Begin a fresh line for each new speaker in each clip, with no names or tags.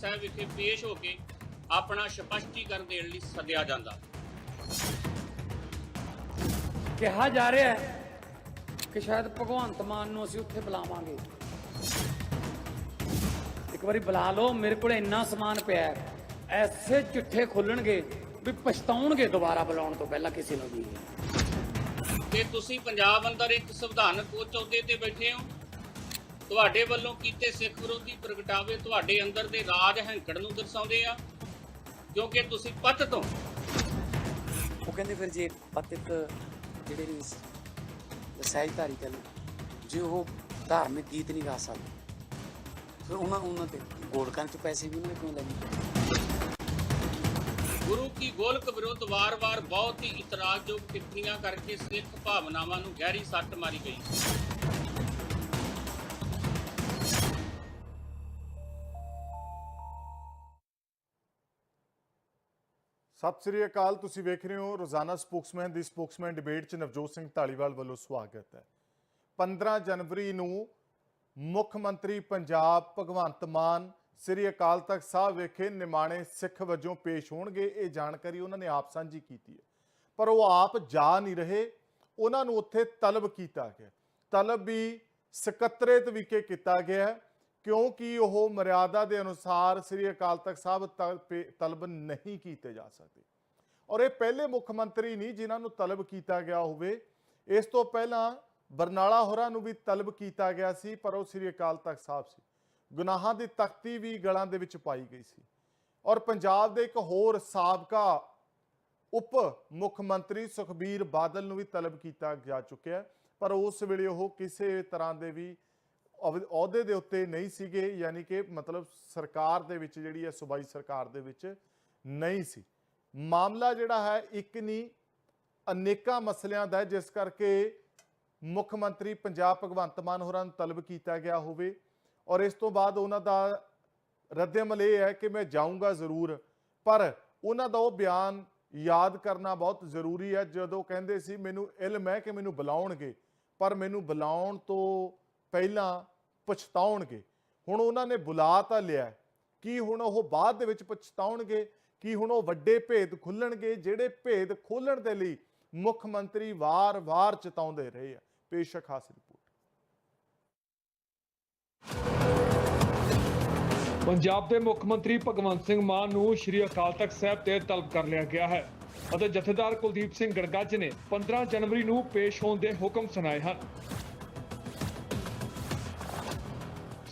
ਸਾਹਿਬ ਵਿਖੇ ਪੇਸ਼ ਹੋ ਕੇ ਆਪਣਾ ਸਪਸ਼ਟੀਕਰਨ ਦੇਣ ਲਈ ਸੱਦਿਆ ਜਾਂਦਾ।
ਕਿਹਾ ਜਾ ਰਿਹਾ ਹੈ ਕਿ ਸ਼ਾਇਦ ਭਗਵੰਤ ਮਾਨ ਨੂੰ ਅਸੀਂ ਉੱਥੇ ਬੁਲਾਵਾਂਗੇ। ਇੱਕ ਵਾਰੀ ਬੁਲਾ ਲਓ ਮੇਰੇ ਕੋਲ ਇੰਨਾ ਸਮਾਨ ਪਿਆ ਹੈ। ਐਸੇ ਚਿੱਠੇ ਖੁੱਲਣਗੇ ਵੀ ਪਛਤਾਉਣਗੇ ਦੁਬਾਰਾ ਬੁਲਾਉਣ ਤੋਂ ਪਹਿਲਾਂ ਕਿਸੇ ਨੂੰ ਵੀ।
ਤੇ ਤੁਸੀਂ ਪੰਜਾਬ ਅੰਦਰ ਇੱਕ ਸੰਵਿਧਾਨਕ ਉੱਚ ਅਹੁਦੇ ਤੇ ਬੈਠੇ ਹੋ। ਤੁਹਾਡੇ ਵੱਲੋਂ ਕੀਤੇ ਸਿੱਖ ਵਿਰੋਧੀ ਪ੍ਰਗਟਾਵੇ ਤੁਹਾਡੇ ਅੰਦਰ ਦੇ ਰਾਜ ਹੈਂਕੜ ਨੂੰ ਦਰਸਾਉਂਦੇ ਆ ਕਿਉਂਕਿ ਤੁਸੀਂ ਪੱਤ ਤੋਂ
ਉਹ ਕਹਿੰਦੇ ਫਿਰ ਜੇ ਪਤਿਤ ਜਿਹੜੇ ਨੇ ਸਹਿਜਧਾਰੀ ਕਹਿੰਦੇ ਜੇ ਉਹ ਧਾਰਮਿਕ ਗੀਤ ਨਹੀਂ ਗਾ ਸਕਦੇ ਫਿਰ ਉਹਨਾਂ ਉਹਨਾਂ ਤੇ ਗੋਲਕਾਂ ਚ ਪੈਸੇ ਵੀ ਉਹਨਾਂ ਕਿਉਂ ਲੈਣੇ
ਗੁਰੂ ਕੀ ਗੋਲਕ ਵਿਰੁੱਧ ਵਾਰ-ਵਾਰ ਬਹੁਤ ਹੀ ਇਤਰਾਜ਼ਯੋਗ ਟਿੱਪਣੀਆਂ ਕਰਕੇ ਸਿੱਖ ਭਾਵਨਾਵਾਂ ਨੂੰ ਗਹਿਰੀ ਸੱਟ ਮਾਰੀ ਗਈ।
ਸਤਿ ਸ੍ਰੀ ਅਕਾਲ, ਤੁਸੀਂ ਵੇਖ ਰਹੇ ਹੋ ਰੋਜ਼ਾਨਾ ਸਪੋਕਸਮੈਨ ਦੀ ਸਪੋਕਸਮੈਨ ਡਿਬੇਟ 'ਚ ਨਵਜੋਤ ਸਿੰਘ ਢਾਲੀਵਾਲ ਵੱਲੋਂ ਸਵਾਗਤ ਹੈ। 15 ਜਨਵਰੀ ਨੂੰ ਮੁੱਖ ਮੰਤਰੀ ਪੰਜਾਬ ਭਗਵੰਤ ਮਾਨ, ਸ੍ਰੀ ਅਕਾਲ ਤਖਤ ਸਾਹਿਬ ਵਿਖੇ ਨਿਮਾਣੇ ਸਿੱਖ ਵਜੋਂ ਪੇਸ਼ ਹੋਣਗੇ, ਇਹ ਜਾਣਕਾਰੀ ਉਹਨਾਂ ਨੇ ਆਪ ਸਾਂਝੀ ਕੀਤੀ ਹੈ। ਪਰ ਉਹ ਆਪ ਜਾ ਨਹੀਂ ਰਹੇ, ਉਹਨਾਂ ਨੂੰ ਉੱਥੇ ਤਲਬ ਕੀਤਾ ਗਿਆ ਤਲਬ ਵੀ ਸਕੱਤਰੇਤ ਵਿਖੇ ਕੀਤਾ ਗਿਆ ਕਿਉਂਕਿ ਉਹ ਮਰਿਆਦਾ ਦੇ ਅਨੁਸਾਰ ਸ੍ਰੀ ਅਕਾਲ ਤਖਤ ਸਾਹਿਬ ਤਲ- ਤਲਬ ਨਹੀਂ ਕੀਤੇ ਜਾ ਸਕਦੇ। ਔਰ ਇਹ ਪਹਿਲੇ ਮੁੱਖ ਮੰਤਰੀ ਨਹੀਂ ਜਿਨ੍ਹਾਂ ਨੂੰ ਤਲਬ ਕੀਤਾ ਗਿਆ ਹੋਵੇ, ਇਸ ਤੋਂ ਪਹਿਲਾਂ ਬਰਨਾਲਾ ਹੋਰਾਂ ਨੂੰ ਵੀ ਤਲਬ ਕੀਤਾ ਗਿਆ ਸੀ, ਪਰ ਉਹ ਸ੍ਰੀ ਅਕਾਲ ਤਖਤ ਸਾਹਿਬ ਸੀ। ਗੁਨਾਹਾਂ ਦੀ ਤਖਤੀ ਵੀ ਗਲਾਂ ਦੇ ਵਿੱਚ ਪਾਈ ਗਈ ਸੀ। ਔਰ ਪੰਜਾਬ ਦੇ ਇੱਕ ਹੋਰ ਸਾਬਕਾ ਉਪ ਮੁੱਖ ਮੰਤਰੀ ਸੁਖਬੀਰ ਬਾਦਲ ਨੂੰ ਵੀ ਤਲਬ ਕੀਤਾ ਜਾ ਚੁੱਕਿਆ, ਪਰ ਉਸ ਵੇਲੇ ਉਹ ਕਿਸੇ ਤਰ੍ਹਾਂ ਦੇ ਵੀ ਅਹੁਦੇ ਦੇ ਉੱਤੇ ਨਹੀਂ ਸੀਗੇ, ਯਾਨੀ ਕਿ ਮਤਲਬ ਸਰਕਾਰ ਦੇ ਵਿੱਚ ਜਿਹੜੀ ਹੈ ਸੂਬਾਈ ਸਰਕਾਰ ਦੇ ਵਿੱਚ ਨਹੀਂ ਸੀ। ਮਾਮਲਾ ਜਿਹੜਾ ਹੈ, ਇੱਕ ਨਹੀਂ ਅਨੇਕਾਂ ਮਸਲਿਆਂ ਦਾ ਜਿਸ ਕਰਕੇ ਮੁੱਖ ਮੰਤਰੀ ਪੰਜਾਬ ਭਗਵੰਤ ਮਾਨ ਹੋਰਾਂ ਨੂੰ ਤਲਬ ਕੀਤਾ ਗਿਆ ਹੋਵੇ। ਔਰ ਇਸ ਤੋਂ ਬਾਅਦ ਉਹਨਾਂ ਦਾ ਰੱਦੇਮਲ ਇਹ ਹੈ ਕਿ ਮੈਂ ਜਾਊਂਗਾ ਜ਼ਰੂਰ, ਪਰ ਉਹਨਾਂ ਦਾ ਉਹ ਬਿਆਨ ਯਾਦ ਕਰਨਾ ਬਹੁਤ ਜ਼ਰੂਰੀ ਹੈ। ਜਦੋਂ ਕਹਿੰਦੇ ਸੀ, ਮੈਨੂੰ ਇਲਮ ਹੈ ਕਿ ਮੈਨੂੰ ਬੁਲਾਉਣਗੇ ਪਰ ਮੈਨੂੰ ਬੁਲਾਉਣ ਤੋਂ ਪਹਿਲਾਂ ਪਛਤਾਉਣਗੇ। ਹੁਣ ਉਹਨਾਂ ਨੇ ਬੁਲਾ ਤਾਂ ਲਿਆ ਕੀ ਹੁਣ ਉਹ ਬਾਅਦ ਦੇ ਵਿੱਚ ਪਛਤਾਉਣਗੇ? ਕੀ ਹੁਣ ਉਹ ਵੱਡੇ ਭੇਦ ਖੁੱਲਣਗੇ? ਜਿਹੜੇ ਭੇਦ ਖੋਲਣ ਦੇ ਲਈ ਮੁੱਖ ਮੰਤਰੀ ਵਾਰ-ਵਾਰ ਚੇਤਾਉਂਦੇ ਰਹੇ ਆ। ਪੇਸ਼ਕ ਖਾਸ ਰਿਪੋਰਟ।
ਪੰਜਾਬ ਦੇ ਮੁੱਖ ਮੰਤਰੀ ਭਗਵੰਤ ਸਿੰਘ ਮਾਨ ਨੂੰ ਸ਼੍ਰੀ ਅਕਾਲ ਤਖਤ ਸਾਹਿਬ ਤੇ ਤਲਬ ਕਰ ਲਿਆ ਗਿਆ ਹੈ ਅਤੇ ਜਥੇਦਾਰ ਕੁਲਦੀਪ ਸਿੰਘ ਗੜਗੱਜ ਨੇ 15 ਜਨਵਰੀ ਨੂੰ ਪੇਸ਼ ਹੋਣ ਦੇ ਹੁਕਮ ਸੁਣਾਏ ਹਨ।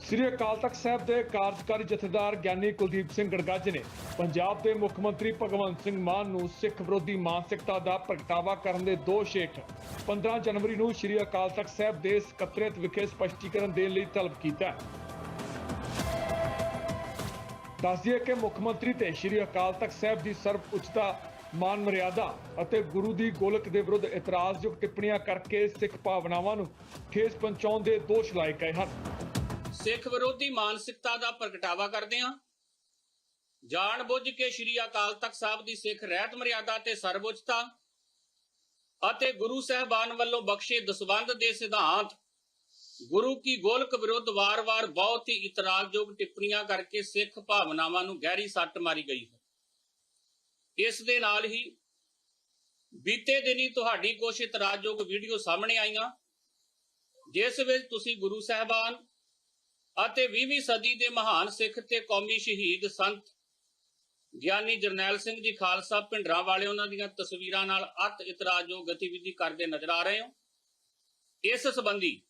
ਸ਼੍ਰੀ ਅਕਾਲ ਤਖਤ ਸਾਹਿਬ ਦੇ ਕਾਰਜਕਾਰੀ ਜਥੇਦਾਰ ਗਿਆਨੀ ਕੁਲਦੀਪ ਸਿੰਘ ਗੜਗੱਜ ਨੇ ਪੰਜਾਬ ਦੇ ਮੁੱਖ ਮੰਤਰੀ ਭਗਵੰਤ ਸਿੰਘ ਮਾਨ ਨੂੰ ਸਿੱਖ ਵਿਰੋਧੀ ਮਾਨਸਿਕਤਾ ਦਾ ਪ੍ਰਗਟਾਵਾ ਕਰਨ ਦੇ ਦੋਸ਼ ਹੇਠ 15 ਜਨਵਰੀ ਨੂੰ ਸ਼੍ਰੀ ਅਕਾਲ ਤਖਤ ਸਾਹਿਬ ਦੇ ਸਕੱਤਰੇਤ ਵਿਖੇ ਸਪਸ਼ਟੀਕਰਨ ਦੇਣ ਲਈ ਤਲਬ ਕੀਤਾ ਹੈ। ਦੱਸ ਕਿ ਮੁੱਖ ਮੰਤਰੀ ਤੇ ਸ਼੍ਰੀ ਅਕਾਲ ਤਖਤ ਸਾਹਿਬ ਦੀ ਸਰਵ ਉੱਚਤਾ, ਮਾਨ ਮਰਿਆਦਾ ਅਤੇ ਗੁਰੂ ਦੀ ਗੋਲਕ ਦੇ ਵਿਰੁੱਧ ਇਤਰਾਜ਼ਯੋਗ ਟਿੱਪਣੀਆਂ ਕਰਕੇ ਸਿੱਖ ਭਾਵਨਾਵਾਂ ਨੂੰ ਠੇਸ ਪਹੁੰਚਾਉਣ ਦੇ ਦੋਸ਼ ਲਾਏ ਗਏ ਹਨ।
ਸਿੱਖ ਵਿਰੋਧੀ ਮਾਨਸਿਕਤਾ ਦਾ ਪ੍ਰਗਟਾਵਾ ਕਰਦੇ ਹਾਂ। ਜਾਣ ਬੁੱਝ ਕੇ ਸ਼੍ਰੀ ਅਕਾਲ ਤਖਤ ਸਾਹਿਬ ਦੀ ਸਿੱਖ ਰਹਿਤ ਮਰਿਆਦਾ ਤੇ ਸਰਵਉੱਚਤਾ ਅਤੇ ਗੁਰੂ ਸਾਹਿਬਾਨ ਵੱਲੋਂ ਬਖਸ਼ੇ ਦਸਵੰਧ ਦੇ ਸਿਧਾਂਤ, ਗੁਰੂ ਕੀ ਗੋਲਕ ਵਿਰੁੱਧ ਵਾਰ-ਵਾਰ ਬਹੁਤ ਹੀ ਇਤਰਾਜ਼ਯੋਗ ਟਿੱਪਣੀਆਂ ਕਰਕੇ ਸਿੱਖ ਭਾਵਨਾਵਾਂ ਨੂੰ ਗਹਿਰੀ ਸੱਟ ਮਾਰੀ ਗਈ ਹੈ। ਇਸ ਦੇ ਨਾਲ ਹੀ ਬੀਤੇ ਦਿਨੀ ਤੁਹਾਡੀ ਕੁਛ ਇਤਰਾਜ਼ਯੋਗ ਵੀਡੀਓ ਸਾਹਮਣੇ ਆਈਆਂ, ਜਿਸ ਵਿੱਚ ਤੁਸੀਂ ਗੁਰੂ ਸਾਹਿਬਾਨ ਅਤੇ 20ਵੀਂ ਸਦੀ ਦੇ ਮਹਾਨ ਸਿੱਖ ਤੇ ਕੌਮੀ ਸ਼ਹੀਦ ਸੰਤ ਗਿਆਨੀ ਜਰਨੈਲ ਸਿੰਘ ਜੀ ਖਾਲਸਾ ਭਿੰਡਰਾਂ ਵਾਲੇ ਉਹਨਾਂ ਦੀਆਂ ਤਸਵੀਰਾਂ ਨਾਲ ਅਤ ਇਤਰਾਜ਼ਯੋਗ ਗਤੀਵਿਧੀ ਕਰਦੇ ਨਜ਼ਰ ਆ ਰਹੇ ਹੋ। ਇਸ ਸੰਬੰਧੀ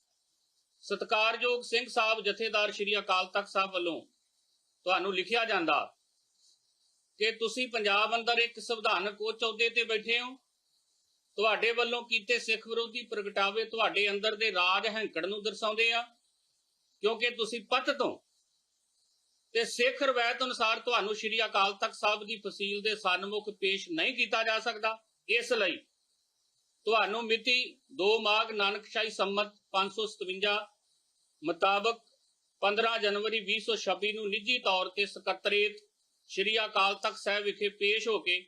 ਸਤਕਾਰਯੋਗ ਸਿੰਘ ਸਾਹਿਬ ਜਥੇਦਾਰ ਸ਼੍ਰੀ ਅਕਾਲ ਤਖਤ ਸਾਹਿਬ ਵੱਲੋਂ ਤੁਹਾਨੂੰ ਲਿਖਿਆ ਜਾਂਦਾ ਕਿ ਤੁਸੀਂ ਪੰਜਾਬ ਅੰਦਰ ਇੱਕ ਸੰਵਿਧਾਨਕ ਉੱਚ ਅਹੁਦੇ ਤੇ ਬੈਠੇ ਹੋ। ਤੁਹਾਡੇ ਵੱਲੋਂ ਕੀਤੇ ਸਿੱਖ ਵਿਰੋਧੀ ਪ੍ਰਗਟਾਵੇ ਤੁਹਾਡੇ ਅੰਦਰ ਦੇ ਰਾਜ ਹੈਂਕੜ ਨੂੰ ਦਰਸਾਉਂਦੇ ਆ। ਕਿਉਂਕਿ ਤੁਸੀਂ ਪੱਤ ਤੋਂ। ਤੇ ਸਿੱਖ ਰਵਾਇਤ ਅਨੁਸਾਰ ਤੁਹਾਨੂੰ ਸ਼੍ਰੀ ਅਕਾਲ ਤਖਤ ਸਾਹਿਬ ਦੀ ਫਸੀਲ ਦੇ ਸਨਮੁਖ ਪੇਸ਼ ਨਹੀਂ ਕੀਤਾ ਜਾ ਸਕਦਾ। ਇਸ ਲਈ ਤੁਹਾਨੂੰ ਮਿਤੀ 2 ਮਾਘ ਨਾਨਕਸ਼ਾਹੀ ਸੰਮਤ 557 ਮੁਤਾਬਕ 15 ਜਨਵਰੀ 2026 ਨੂੰ ਨਿੱਜੀ ਤੌਰ ਤੇ ਸਕੱਤਰੇਤ ਸ਼੍ਰੀ ਅਕਾਲ ਤਖਤ ਸਾਹਿਬ ਵਿਖੇ ਪੇਸ਼ ਹੋ ਕੇ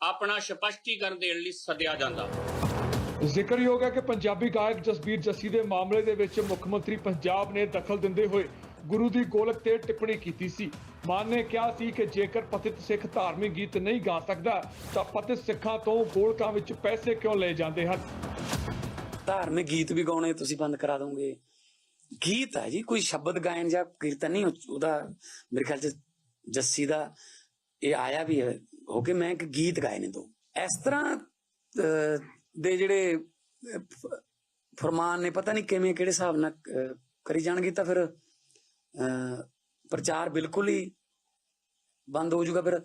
ਆਪਣਾ ਸਪਸ਼ਟੀਕਰਨ ਦੇਣ ਲਈ ਸੱਦਿਆ ਜਾਂਦਾ।
ਜ਼ਿਕਰਯੋਗ ਹੈ ਕਿ ਪੰਜਾਬੀ ਗਾਇਕ ਜਸਬੀਰ ਜੱਸੀ ਦੇ ਮਾਮਲੇ ਦੇ ਵਿੱਚ ਮੁੱਖ ਮੰਤਰੀ ਪੰਜਾਬ ਨੇ ਦਖਲ ਦਿੰਦੇ ਹੋਏ ਗੁਰੂ ਦੀ ਗੋਲਕ ਤੇ ਟਿੱਪਣੀ ਕੀਤੀ ਸੀ। ਮਾਨ ਨੇ ਕਿਹਾ ਸੀ ਕਿ ਜੇਕਰ ਪਤਿਤ ਸਿੱਖ ਧਾਰਮਿਕ ਗੀਤ ਨਹੀਂ ਗਾ ਸਕਦਾ ਤਾਂ ਪਤਿਤ ਸਿੱਖਾਂ ਤੋਂ ਗੋਲਕਾਂ ਵਿੱਚ ਪੈਸੇ ਕਿਉਂ ਲਏ ਜਾਂਦੇ ਹਨ?
ਧਾਰਮਿਕ ਗੀਤ ਵੀ ਗਾਉਣੇ ਤੁਸੀਂ ਬੰਦ ਕਰਾ ਦੋਗੇ। ਗੀਤ ਹੈ ਜੀ ਕੋਈ ਸ਼ਬਦ ਗਾਇਨ ਜਾਂ ਕੀਰਤਨ ਨਹੀਂ ਉਹਦਾ ਮੇਰੇ ਖਿਆਲ ਚ ਜੱਸੀ ਦਾ ਇਹ ਆਇਆ ਵੀ ਹੈ। ਹੋ ਕੇ ਮੈਂ ਇੱਕ ਗੀਤ ਗਾਏ ਨੇ ਦੋ। ਇਸ ਤਰ੍ਹਾਂ ਅਹ, ਦੇ ਜਿਹੜੇ ਅਹ, ਫਰਮਾਨ ਨੇ ਪਤਾ ਨਹੀਂ ਕਿਵੇਂ ਕਿਹੜੇ ਹਿਸਾਬ ਨਾਲ ਕਰੀ ਜਾਣਗੇ ਤਾਂ ਫਿਰ ਅਹ, ਪ੍ਰਚਾਰ ਬਿਲਕੁਲ ਹੀ ਬੰਦ ਹੋ ਜਾਊਗਾ। ਫਿਰ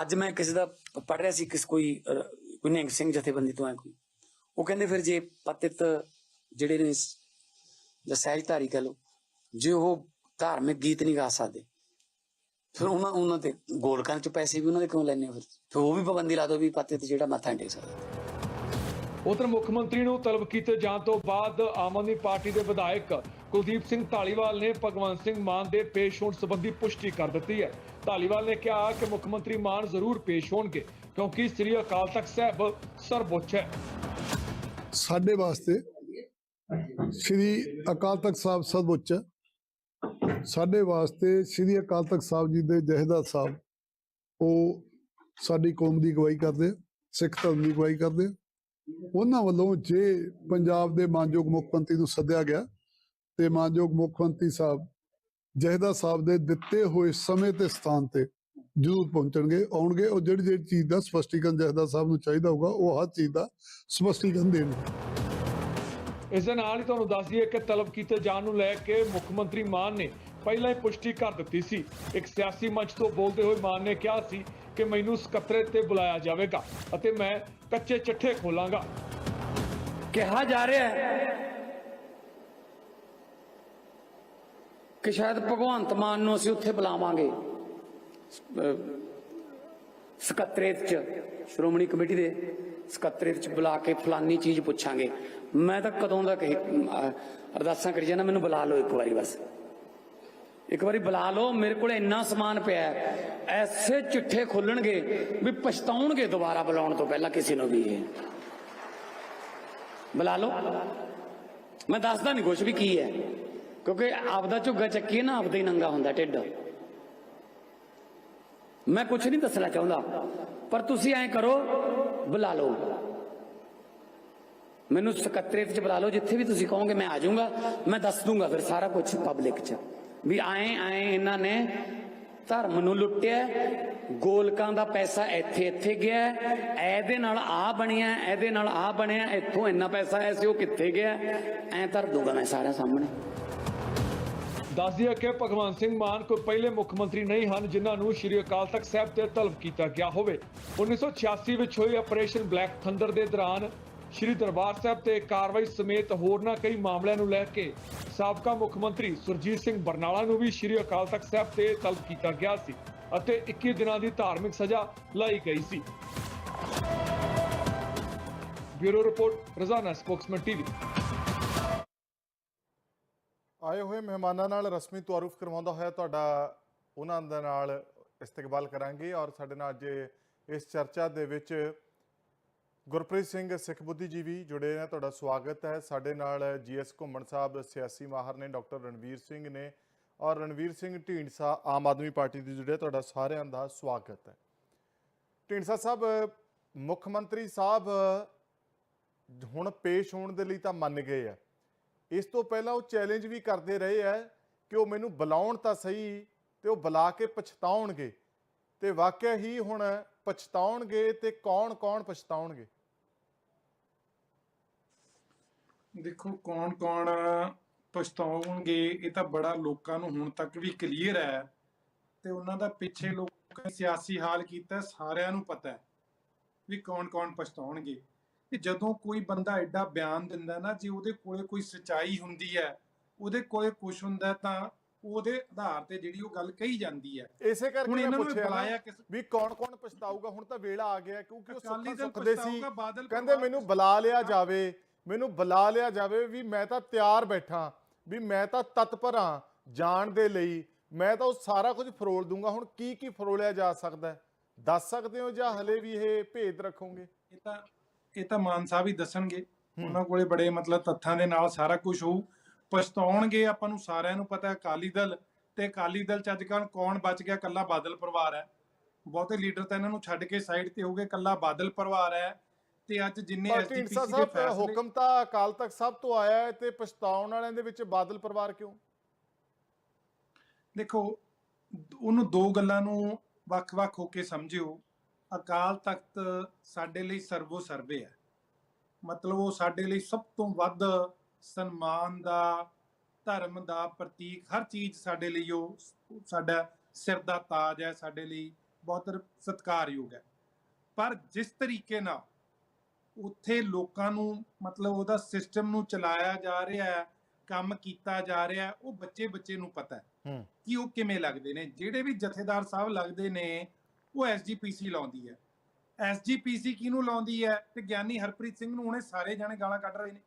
ਅੱਜ ਮੈਂ ਕਿਸੇ ਦਾ ਪੜ ਰਿਹਾ ਸੀ ਕਿਸ ਕੋਈ ਅਹ, ਕੋਈ ਨਿਹੰਗ ਸਿੰਘ ਜਥੇਬੰਦੀ ਤੋਂ ਹੈ ਕੋਈ। ਉਹ ਕਹਿੰਦੇ ਫਿਰ ਜੇ ਪਤਿਤ ਜਿਹੜੇ ਨੇ ਜਾਂ ਸਹਿਜਧਾਰੀ ਕਹ ਲੋ ਜੇ ਉਹ ਧਾਰਮਿਕ ਗੀਤ ਨਹੀਂ ਗਾ ਸਕਦੇ ਫਿਰ ਉਹਨਾਂ ਉਹਨਾਂ ਤੇ ਗੋਲਕਾਂ ਚ ਪੈਸੇ ਵੀ ਉਹਨਾਂ ਦੇ ਕਿਉਂ ਲੈਣੇ ਫਿਰ? ਫਿਰ ਉਹ ਵੀ ਪਾਬੰਦੀ ਲਾ ਦੋ ਵੀ ਪਤਿਤ ਜਿਹੜਾ ਮੱਥਾ ਟੇਕ ਸਕਦਾ।
ਉਧਰ ਮੁੱਖ ਮੰਤਰੀ ਨੂੰ ਤਲਬ ਕੀਤੇ ਜਾਣ ਤੋਂ ਬਾਅਦ ਆਮ ਆਦਮੀ ਪਾਰਟੀ ਦੇ ਵਿਧਾਇਕ ਕੁਲਦੀਪ ਸਿੰਘ ਢਾਲੀਵਾਲ ਨੇ ਭਗਵੰਤ ਸਿੰਘ ਮਾਨ ਦੇ ਪੇਸ਼ ਹੋਣ ਸੰਬੰਧੀ ਪੁਸ਼ਟੀ ਕਰ ਦਿੱਤੀ ਹੈ। ਢਾਲੀਵਾਲ ਨੇ ਕਿਹਾ ਕਿ ਮੁੱਖ ਮੰਤਰੀ ਮਾਨ ਜ਼ਰੂਰ ਪੇਸ਼ ਹੋਣਗੇ, ਕਿਉਂਕਿ ਸ੍ਰੀ ਅਕਾਲ ਤਖਤ ਸਾਹਿਬ ਸਰਵਉੱਚ ਹੈ।
ਸਾਡੇ ਵਾਸਤੇ ਸ੍ਰੀ ਅਕਾਲ ਤਖਤ ਸਾਹਿਬ ਸਰਵਉੱਚ ਹੈ। ਸਾਡੇ ਵਾਸਤੇ ਸ੍ਰੀ ਅਕਾਲ ਤਖਤ ਸਾਹਿਬ ਜੀ ਦੇ ਜਹੇਦਾਰ ਸਾਹਿਬ, ਉਹ ਸਾਡੀ ਕੌਮ ਦੀ ਅਗਵਾਈ ਕਰਦੇ ਸਿੱਖ ਧਰਮ ਦੀ ਅਗਵਾਈ ਕਰਦੇ ਉਹਨਾਂ ਵੱਲੋਂ ਜੇ ਪੰਜਾਬ ਦੇ ਮਾਨਯੋਗ ਮੁੱਖ ਮੰਤਰੀ ਨੂੰ ਸੱਦਿਆ ਗਿਆ ਤੇ ਮਾਨਯੋਗ ਮੁੱਖ ਮੰਤਰੀ ਸਾਹਿਬ ਜਹੇਦਾਰ ਸਾਹਿਬ ਦੇ ਦਿੱਤੇ ਹੋਏ ਸਮੇਂ ਤੇ ਸਥਾਨ ਤੇ ਜ਼ਰੂਰ ਪਹੁੰਚਣਗੇ, ਆਉਣਗੇ। ਉਹ ਜਿਹੜੀ ਜਿਹੜੀ ਚੀਜ਼ ਦਾ ਸਪਸ਼ਟੀਕਰਨ ਜਹੇਦਾਰ ਸਾਹਿਬ ਨੂੰ ਚਾਹੀਦਾ ਹੋਊਗਾ, ਉਹ ਹਰ ਚੀਜ਼ ਦਾ ਸਪਸ਼ਟੀਕਰਨ ਦੇਣਗੇ
ਇਸ ਦੇ ਨਾਲ ਹੀ ਤੁਹਾਨੂੰ ਦੱਸ ਦਈਏ ਕਿ ਤਲਬ ਕੀਤੇ ਜਾਣ ਨੂੰ ਲੈ ਕੇ ਮੁੱਖ ਮੰਤਰੀ ਮਾਨ ਨੇ ਪਹਿਲਾਂ ਹੀ ਪੁਸ਼ਟੀ ਕਰ ਦਿੱਤੀ ਸੀ। ਇੱਕ ਸਿਆਸੀ ਮੰਚ ਤੋਂ ਬੋਲਦੇ ਹੋਏ ਮਾਨ ਨੇ ਕਿਹਾ ਸੀ ਕਿ ਮੈਨੂੰ ਸਕੱਤਰੇਤ ਤੇ ਬੁਲਾਇਆ ਜਾਵੇਗਾ ਅਤੇ ਮੈਂ ਕੱਚੇ ਚੱਠੇ ਖੋਲਾਂਗਾ।
ਕਿਹਾ ਜਾ ਰਿਹਾ ਹੈ ਕਿ ਸ਼ਾਇਦ ਭਗਵੰਤ ਮਾਨ ਨੂੰ ਅਸੀਂ ਉੱਥੇ ਬੁਲਾਵਾਂਗੇ। ਅਹ ਸਕੱਤਰੇਤ ਚ, ਸ਼੍ਰੋਮਣੀ ਕਮੇਟੀ ਦੇ ਸਕੱਤਰੇਤ ਚ ਬੁਲਾ ਕੇ ਫਲਾਨੀ ਚੀਜ਼ ਪੁੱਛਾਂਗੇ। ਮੈਂ ਤਾਂ ਕਦੋਂ ਦਾ ਕਹੀ ਅਰਦਾਸਾਂ ਕਰੀ ਜਾਣਾ ਮੈਨੂੰ ਬੁਲਾ ਲਓ ਇੱਕ ਵਾਰੀ ਬਸ। ਇੱਕ ਵਾਰੀ ਬੁਲਾ ਲਓ, ਮੇਰੇ ਕੋਲ ਇੰਨਾ ਸਮਾਨ ਪਿਆ ਐਸੇ ਚਿੱਠੇ ਖੋਲਣਗੇ ਵੀ ਪਛਤਾਉਣਗੇ ਦੁਬਾਰਾ ਬੁਲਾਉਣ ਤੋਂ ਪਹਿਲਾਂ ਕਿਸੇ ਨੂੰ ਵੀ ਇਹ। ਬੁਲਾ ਲਓ। ਮੈਂ ਦੱਸਦਾ ਨਹੀਂ ਕੁਛ ਵੀ ਕੀ ਹੈ। ਕਿਉਂਕਿ ਆਪਦਾ ਝੁੱਗਾ ਚੱਕੀਏ ਨਾ, ਆਪਦਾ ਹੀ ਨੰਗਾ ਹੁੰਦਾ ਢਿੱਡ। ਮੈਂ ਕੁਛ ਨਹੀਂ ਦੱਸਣਾ ਚਾਹੁੰਦਾ। ਪਰ ਤੁਸੀਂ ਐਂ ਕਰੋ, ਬੁਲਾ ਲਓ। ਮੈਨੂੰ ਸਕੱਤਰੇਤ ਚ ਬੁਲਾ ਲਓ, ਜਿੱਥੇ ਵੀ ਤੁਸੀਂ ਕਹੋਗੇ ਮੈਂ ਆ ਜਾਊਂਗਾ। ਮੈਂ ਦੱਸ ਦੂੰਗਾ ਫਿਰ ਸਾਰਾ ਕੁਝ ਪਬਲਿਕ ਚ। ਵੀ ਆਏ ਆਏ ਇਹਨਾਂ ਨੇ ਧਰਮ ਨੂੰ ਲੁੱਟਿਆ, ਗੋਲਕਾਂ ਦਾ ਪੈਸਾ ਇੱਥੇ ਇੱਥੇ ਗਿਆ, ਇਹਦੇ ਨਾਲ ਆ ਬਣਿਆ, ਇਹਦੇ ਨਾਲ ਆ ਬਣਿਆ, ਇੱਥੋਂ ਇੰਨਾ ਪੈਸਾ ਆਇਆ ਸੀ, ਉਹ ਕਿੱਥੇ ਗਿਆ? ਐਂ ਧਰ ਦੂੰਗਾ ਮੈਂ ਸਾਰਿਆਂ ਸਾਹਮਣੇ।
ਦੱਸ ਦਈਏ ਕਿ ਭਗਵੰਤ ਸਿੰਘ ਮਾਨ ਕੋਈ ਪਹਿਲੇ ਮੁੱਖ ਮੰਤਰੀ ਨਹੀਂ ਹਨ, ਜਿਨ੍ਹਾਂ ਨੂੰ ਸ਼੍ਰੀ ਅਕਾਲ ਤਖਤ ਸਾਹਿਬ ਤੇ ਤਲਬ ਕੀਤਾ ਗਿਆ ਹੋਵੇ। 1986 ਵਿੱਚ ਹੋਏ ਆਪਰੇਸ਼ਨ ਬਲੈਕ ਥੰਡਰ ਦੇ ਦੌਰਾਨ ਸ਼੍ਰੀ ਦਰਬਾਰ ਸਾਹਿਬ ਤੇ ਕਾਰਵਾਈ ਸਮੇਤ ਹੋਰਨਾਂ ਕਈ ਮਾਮਲਿਆਂ ਨੂੰ ਲੈ ਕੇ ਸਾਬਕਾ ਮੁੱਖ ਮੰਤਰੀ ਸੁਰਜੀਤ ਸਿੰਘ ਬਰਨਾਲਾ ਨੂੰ ਵੀ ਸ਼੍ਰੀ ਅਕਾਲ ਤਖਤ ਸਾਹਿਬ ਤੇ ਤਲਬ ਕੀਤਾ ਗਿਆ ਸੀ ਅਤੇ 21 ਦਿਨਾਂ ਦੀ ਧਾਰਮਿਕ ਸਜ਼ਾ ਲਾਈ ਗਈ ਸੀ। Bureau report, Rozana spokesman TV.
ਆਏ ਹੋਏ ਮਹਿਮਾਨਾਂ ਨਾਲ ਰਸਮੀ ਤਾਰੂਫ ਕਰਵਾਉਂਦਾ ਹੋਇਆ ਤੁਹਾਡਾ ਉਹਨਾਂ ਦੇ ਨਾਲ ਇਸਤਕਬਾਲ ਕਰਾਂਗੇ ਔਰ ਸਾਡੇ ਨਾਲ ਅੱਜ ਇਸ ਚਰਚਾ ਦੇ ਵਿੱਚ ਗੁਰਪ੍ਰੀਤ ਸਿੰਘ ਸਿੱਖ ਬੁੱਧੀਜੀਵੀ ਜੁੜੇ ਨੇ ਤੁਹਾਡਾ ਸਵਾਗਤ ਹੈ। ਸਾਡੇ ਨਾਲ ਜੀਐਸ ਘੁੰਮਣ ਸਾਹਿਬ ਸਿਆਸੀ ਮਾਹਰ ਨੇ ਡਾਕਟਰ ਰਣਵੀਰ ਸਿੰਘ ਨੇ ਔਰ ਰਣਵੀਰ ਸਿੰਘ ਢੀਂਡਸਾ ਆਮ ਆਦਮੀ ਪਾਰਟੀ ਦੇ ਜੁੜੇ ਤੁਹਾਡਾ ਸਾਰਿਆਂ ਦਾ ਸਵਾਗਤ ਹੈ। ਢੀਂਡਸਾ ਸਾਹਿਬ, ਮੁੱਖ ਮੰਤਰੀ ਸਾਹਿਬ ਹੁਣ ਪੇਸ਼ ਹੋਣ ਦੇ ਲਈ ਤਾਂ ਮੰਨ ਗਏ ਆ। ਇਸ ਤੋਂ ਪਹਿਲਾਂ ਉਹ ਚੈਲੰਜ ਵੀ ਕਰਦੇ ਰਹੇ ਆ ਕਿ ਉਹ ਮੈਨੂੰ ਬੁਲਾਉਣ ਤਾਂ ਸਹੀ ਤੇ ਉਹ ਬੁਲਾ ਕੇ ਪਛਤਾਉਣਗੇ। ਤੇ ਵਾਕਿਆ ਹੀ ਹੁਣ ਪਛਤਾਉਣਗੇ ਤੇ ਕੌਣ-ਕੌਣ ਪਛਤਾਉਣਗੇ?
ਦੇਖੋ, ਕੌਣ ਕੌਣ ਪਛਤਾਉਣਗੇ, ਇਹ ਤਾਂ ਬੜਾ ਲੋਕਾਂ ਨੂੰ ਹੁਣ ਤੱਕ ਵੀ ਕਲੀਅਰ ਹੈ ਤੇ ਉਹਨਾਂ ਦਾ ਪਿੱਛੇ ਲੋਕਾਂ ਨੇ ਸਿਆਸੀ ਹਾਲ ਕੀਤਾ, ਸਾਰਿਆਂ ਨੂੰ ਪਤਾ ਹੈ ਵੀ ਕੌਣ ਕੌਣ ਪਛਤਾਉਣਗੇ। ਤੇ ਜਦੋਂ ਕੋਈ ਬੰਦਾ ਐਡਾ ਬਿਆਨ ਦਿੰਦਾ ਨਾ, ਜੇ ਉਹਦੇ ਕੋਲੇ ਕੋਈ ਸਚਾਈ ਹੁੰਦੀ ਹੈ, ਉਹਦੇ ਕੋਲੇ ਕੁਝ ਹੁੰਦਾ ਤਾਂ ਉਹਦੇ ਆਧਾਰ ਤੇ ਜਿਹੜੀ ਉਹ ਗੱਲ ਕਹੀ ਜਾਂਦੀ ਹੈ।
ਇਸੇ ਕਰਕੇ ਮੈਂ ਪੁੱਛਿਆ ਵੀ ਕੌਣ-ਕੌਣ ਪਛਤਾਊਗਾ? ਹੁਣ ਤਾਂ ਵੇਲਾ ਆ ਗਿਆ ਕਿਉਂਕਿ ਉਹ ਸੁੱਖਾ ਸੁੱਖਦੇ ਸੀ। ਕਹਿੰਦੇ ਮੈਨੂੰ ਬੁਲਾ ਲਿਆ ਜਾਵੇ ਮੈਨੂੰ ਬੁਲਾ ਲਿਆ ਜਾਵੇ ਵੀ ਮੈਂ ਤਾਂ ਤਿਆਰ ਬੈਠਾ ਵੀ ਮੈਂ ਤਾਂ ਤਤਪਰ ਹਾਂ ਜਾਣ ਦੇ ਲਈ। ਮੈਂ ਤਾਂ ਉਹ ਸਾਰਾ ਕੁਝ ਫਰੋਲ ਦੂੰਗਾ। ਹੁਣ ਕੀ ਕੀ ਫਰੋਲਿਆ ਜਾ ਸਕਦਾ? ਦੱਸ ਸਕਦੇ ਹੋ ਜਾਂ ਹਲੇ ਵੀ ਇਹ ਭੇਦ ਰੱਖੋਗੇ?
ਇਹ ਤਾਂ ਇਹ ਤਾਂ ਮਾਨ ਸਾਹਿਬ ਹੀ ਦੱਸਣਗੇ। ਉਹਨਾਂ ਕੋਲੇ ਬੜੇ ਮਤਲਬ ਤੱਥਾਂ ਦੇ ਨਾਲ ਸਾਰਾ ਕੁਝ ਹੋਊ। ਪਛਤਾਉਣਗੇ ਆਪਾਂ ਨੂੰ ਸਾਰਿਆਂ ਨੂੰ ਪਤਾ ਹੈ ਅਕਾਲੀ ਦਲ ਤੇ ਅਕਾਲੀ ਦਲ ਚ ਅੱਜ ਕੱਲ੍ਹ ਕੌਣ ਬਚ ਗਿਆ? ਕੱਲਾ ਬਾਦਲ ਪਰਿਵਾਰ ਹੈ। ਬਹੁਤੇ ਲੀਡਰ ਤਾਂ ਇਹਨਾਂ ਨੂੰ ਛੱਡ ਕੇ ਸਾਈਡ ਤੇ ਹੋ ਗਏ ਕੱਲਾ ਬਾਦਲ ਪਰਿਵਾਰ ਹੈ ਤੇ ਅੱਜ ਜਿੰਨੇ ਐਸਜੀਪੀਸੀ ਦੇ ਫੈਸਲੇ
ਹੁਕਮ ਤਾਂ ਅਕਾਲ ਤਖਤ ਸਾਹਿਬ ਤੋਂ ਆਇਆ ਹੈ ਤੇ ਪਛਤਾਉਣ ਵਾਲਿਆਂ ਦੇ ਵਿੱਚ ਬਾਦਲ ਪਰਿਵਾਰ ਕਿਉਂ?
ਦੇਖੋ ਉਹਨੂੰ ਦੋ ਗੱਲਾਂ ਨੂੰ ਵੱਖ-ਵੱਖ ਹੋ ਕੇ ਸਮਝਿਓ। ਅਕਾਲ ਤਖਤ ਸਾਡੇ ਲਈ ਸਰਵੋ ਸਰਵੇ ਹੈ। ਮਤਲਬ ਉਹ ਸਾਡੇ ਲਈ ਸਭ ਤੋਂ ਵੱਧ ਸਨਮਾਨ ਦਾ ਧਰਮ ਦਾ ਪ੍ਰਤੀਕ ਹਰ ਚੀਜ਼ ਸਾਡੇ ਲਈ ਉਹ ਸਾਡਾ ਸਿਰ ਦਾ ਤਾਜ ਹੈ ਸਾਡੇ ਲਈ ਬਹੁਤ ਸਤਿਕਾਰਯੋਗ ਹੈ। ਪਰ ਜਿਸ ਤਰੀਕੇ ਨਾਲ ਉੱਥੇ ਲੋਕਾਂ ਨੂੰ ਮਤਲਬ ਉਹਦਾ ਸਿਸਟਮ ਨੂੰ ਚਲਾਇਆ ਜਾ ਰਿਹਾ ਹੈ ਕੰਮ ਕੀਤਾ ਜਾ ਰਿਹਾ ਹੈ, ਉਹ ਬੱਚੇ ਬੱਚੇ ਨੂੰ ਪਤਾ ਹੈ ਕਿ ਉਹ ਕਿਵੇਂ ਲੱਗਦੇ ਨੇ। ਜਿਹੜੇ ਵੀ ਜਥੇਦਾਰ ਸਾਹਿਬ ਲੱਗਦੇ ਨੇ ਉਹ ਐਸਜੀਪੀਸੀ ਲਾਉਂਦੀ ਹੈ। ਐਸਜੀਪੀਸੀ ਕਿਹਨੂੰ ਲਾਉਂਦੀ ਹੈ? ਤੇ ਗਿਆਨੀ ਹਰਪ੍ਰੀਤ ਸਿੰਘ ਨੂੰ ਹੁਣੇ ਸਾਰੇ ਜਾਣੇ ਗਾਲਾਂ ਕੱਢ ਰਹੇ ਨੇ।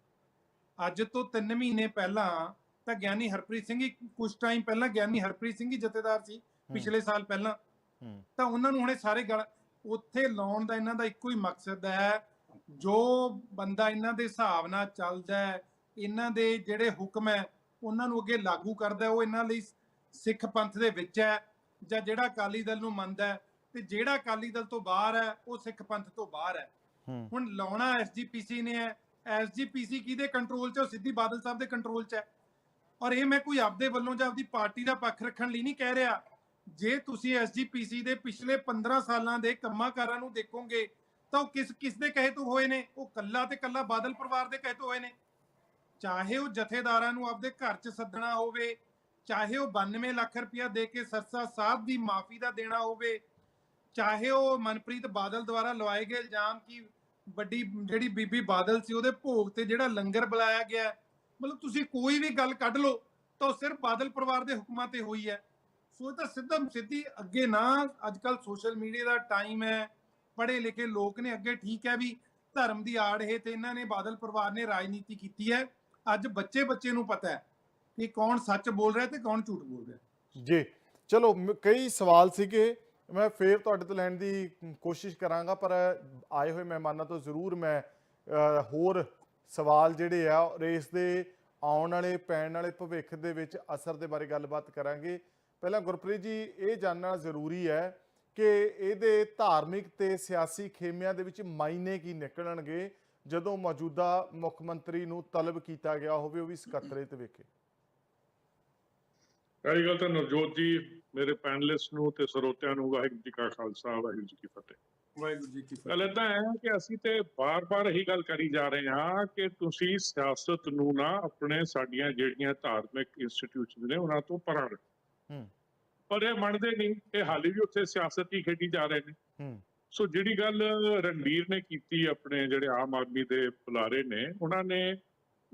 ਅੱਜ ਤੋਂ 3 ਮਹੀਨੇ ਪਹਿਲਾਂ ਤਾਂ ਗਿਆਨੀ ਹਰਪ੍ਰੀਤ ਸਿੰਘ ਹੀ ਕੁਝ ਟਾਈਮ ਪਹਿਲਾਂ ਗਿਆਨੀ ਹਰਪ੍ਰੀਤ ਸਿੰਘ ਹੀ ਜਥੇਦਾਰ ਸੀ ਪਿਛਲੇ ਸਾਲ ਪਹਿਲਾਂ। ਤਾਂ ਉਹਨਾਂ ਨੂੰ ਹੁਣੇ ਸਾਰੇ ਗਾਲਾਂ ਉੱਥੇ ਲਾਉਣ ਦਾ ਇਹਨਾਂ ਦਾ ਇੱਕੋ ਹੀ ਮਕਸਦ ਹੈ ਜੋ ਬੰਦਾ ਇਹਨਾਂ ਦੇ ਹਿਸਾਬ ਨਾਲ ਚੱਲਦਾ ਹੈ ਇਹਨਾਂ ਦੇ ਜਿਹੜੇ ਹੁਕਮ ਹੈ ਉਹਨਾਂ ਨੂੰ ਅੱਗੇ ਲਾਗੂ ਕਰਦਾ ਉਹ ਇਹਨਾਂ ਲਈ ਸਿੱਖ ਪੰਥ ਦੇ ਵਿੱਚ ਹੈ ਜਾਂ ਜਿਹੜਾ ਅਕਾਲੀ ਦਲ ਨੂੰ ਮੰਨਦਾ ਹੈ ਤੇ ਜਿਹੜਾ ਅਕਾਲੀ ਦਲ ਤੋਂ ਬਾਹਰ ਹੈ ਉਹ ਸਿੱਖ ਪੰਥ ਤੋਂ ਬਾਹਰ ਹੂੰ। ਹੁਣ ਲਾਉਣਾ ਐਸਜੀਪੀਸੀ ਨੇ ਹੈ ਐਸਜੀਪੀਸੀ ਕਿਹਦੇ ਕੰਟਰੋਲ 'ਚ ਸਿੱਧੀ ਬਾਦਲ ਸਾਹਿਬ ਦੇ ਕੰਟਰੋਲ 'ਚ ਹੈ। ਔਰ ਇਹ ਮੈਂ ਕੋਈ ਆਪਦੇ ਵੱਲੋਂ ਜਾਂ ਆਪਦੀ ਪਾਰਟੀ ਦਾ ਪੱਖ ਰੱਖਣ ਲਈ ਨਹੀਂ ਕਹਿ ਰਿਹਾ। ਜੇ ਤੁਸੀਂ ਐਸਜੀਪੀਸੀ ਦੇ ਪਿਛਲੇ 15 ਸਾਲਾਂ ਦੇ ਕੰਮਾਂਕਾਰਾਂ ਨੂੰ ਦੇਖੋਗੇ, ਤਾਂ ਉਹ ਕਿਸ ਕਿਸ ਦੇ ਕਹੇ ਤੋਂ ਹੋਏ ਨੇ? ਉਹ ਕੱਲਾ ਤੇ ਕੱਲਾ ਬਾਦਲ ਪਰਿਵਾਰ ਦੇ ਕਹੇ ਤੋਂ ਹੋਏ ਨੇ। ਚਾਹੇ ਉਹ ਜਥੇਦਾਰਾਂ ਨੂੰ ਆਪਦੇ ਘਰ 'ਚ ਸੱਦਣਾ ਹੋਵੇ, ਚਾਹੇ ਉਹ 92 ਲੱਖ ਰੁਪਇਆ ਦੇ ਕੇ ਸਰਸਾ ਸਾਹਿਬ ਦੀ ਮਾਫੀ ਦਾ ਦੇਣਾ ਹੋਵੇ, ਚਾਹੇ ਉਹ ਮਨਪ੍ਰੀਤ ਬਾਦਲ ਦੁਆਰਾ ਲਵਾਏ ਗਏ ਇਲਜ਼ਾਮ ਕਿ ਵੱਡੀ ਜਿਹੜੀ ਬੀਬੀ ਬਾਦਲ ਸੀ, ਉਹਦੇ ਭੋਗ ਤੇ ਜਿਹੜਾ ਲੰਗਰ ਬੁਲਾਇਆ ਗਿਆ, ਮਤਲਬ ਤੁਸੀਂ ਕੋਈ ਵੀ ਗੱਲ ਕੱਢ ਲਓ, ਤਾਂ ਉਹ ਸਿਰਫ ਬਾਦਲ ਪਰਿਵਾਰ ਦੇ ਹੁਕਮਾਂ ਤੇ ਹੋਈ ਹੈ। ਸੋ ਤਾਂ ਸਿੱਧਾ ਸਿੱਧੀ ਅੱਗੇ ਨਾ ਅੱਜ ਕੱਲ ਸੋਸ਼ਲ ਮੀਡੀਆ ਦਾ ਟਾਈਮ ਹੈ ਪੜ੍ਹੇ ਲਿਖੇ ਲੋਕ ਨੇ, ਅੱਗੇ ਠੀਕ ਹੈ ਵੀ ਧਰਮ ਦੀ ਆੜ ਇਹ ਤੇ ਇਹਨਾਂ ਨੇ ਬਾਦਲ ਪਰਿਵਾਰ ਨੇ ਰਾਜਨੀਤੀ ਕੀਤੀ ਹੈ। ਅੱਜ ਬੱਚੇ ਬੱਚੇ ਨੂੰ ਪਤਾ ਹੈ ਕਿ ਕੌਣ ਸੱਚ ਬੋਲ ਰਿਹਾ ਤੇ ਕੌਣ ਝੂਠ ਬੋਲ ਰਿਹਾ।
ਜੀ, ਚਲੋ ਕਈ ਸਵਾਲ ਸੀਗੇ। ਮੈਂ ਫੇਰ ਤੁਹਾਡੇ ਤੋਂ ਲੈਣ ਦੀ ਕੋਸ਼ਿਸ਼ ਕਰਾਂਗਾ, ਪਰ ਆਏ ਹੋਏ ਮਹਿਮਾਨਾਂ ਤੋਂ ਜ਼ਰੂਰ ਮੈਂ ਹੋਰ ਸਵਾਲ ਜਿਹੜੇ ਆ ਔਰ ਦੇ ਆਉਣ ਵਾਲੇ, ਪੈਣ ਵਾਲੇ ਭਵਿੱਖ ਦੇ ਵਿੱਚ ਅਸਰ ਦੇ ਬਾਰੇ ਗੱਲਬਾਤ ਕਰਾਂਗੇ। ਪਹਿਲਾਂ ਗੁਰਪ੍ਰੀਤ ਜੀ, ਇਹ ਜਾਣਨਾ ਜ਼ਰੂਰੀ ਹੈ ਕਿ ਇਹਦੇ ਧਾਰਮਿਕ ਤੇ ਸਿਆਸੀ ਖੇਮਿਆਂ ਦੇ ਵਿੱਚ ਮਾਇਨੇ ਕੀ ਨਿਕਲਣਗੇ, ਜਦੋਂ ਮੌਜੂਦਾ ਮੁੱਖ ਮੰਤਰੀ ਨੂੰ ਤਲਬ ਕੀਤਾ ਗਿਆ ਹੋਵੇ ਉਹ ਵੀ ਸਕੱਤਰੇਤ ਵਿਖੇ।
ਪਹਿਲੀ ਗੱਲ ਤਾਂ ਨਵਜੋਤ ਜੀ ਮੇਰੇ ਪੈਨਲਿਸਟ ਨੂੰ ਤੇ ਸਰੋਤਿਆਂ ਨੂੰ ਵਾਹਿਗੁਰੂ ਜੀ ਕਾ ਖਾਲਸਾ ਵਾਹਿਗੁਰੂ ਜੀ ਕੀ ਫਤਿਹ।
ਵਾਹਿਗੁਰੂ ਜੀ ਕੀ
ਗੱਲ ਏਦਾਂ ਹੈ ਕਿ ਅਸੀਂ ਤੇ ਬਾਰ-ਬਾਰ ਇਹੀ ਗੱਲ ਕਰੀ ਜਾ ਰਹੇ ਹਾਂ ਕਿ ਤੁਸੀਂ ਸਿਆਸਤ ਨੂੰ ਨਾ ਆਪਣੇ ਸਾਡੀਆਂ ਜਿਹੜੀਆਂ ਧਾਰਮਿਕ ਇੰਸਟੀਟਿਊਸ਼ਨ ਨੇ ਉਹਨਾਂ ਤੋਂ ਪਰਾਂ ਰੱਖੋ।
ਹੂੰ।
ਪਰ ਇਹ ਮੰਨਦੇ ਨਹੀਂ ਇਹ ਹਾਲੇ ਵੀ ਉੱਥੇ ਸਿਆਸਤ ਹੀ ਖੇਡੀ ਜਾ ਰਹੇ ਨੇ।
ਹੂੰ।
ਸੋ ਜਿਹੜੀ ਗੱਲ ਰਣਵੀਰ ਨੇ ਕੀਤੀ ਆਪਣੇ ਜਿਹੜੇ ਆਮ ਆਦਮੀ ਦੇ ਬੁਲਾਰੇ ਨੇ ਉਹਨਾਂ ਨੇ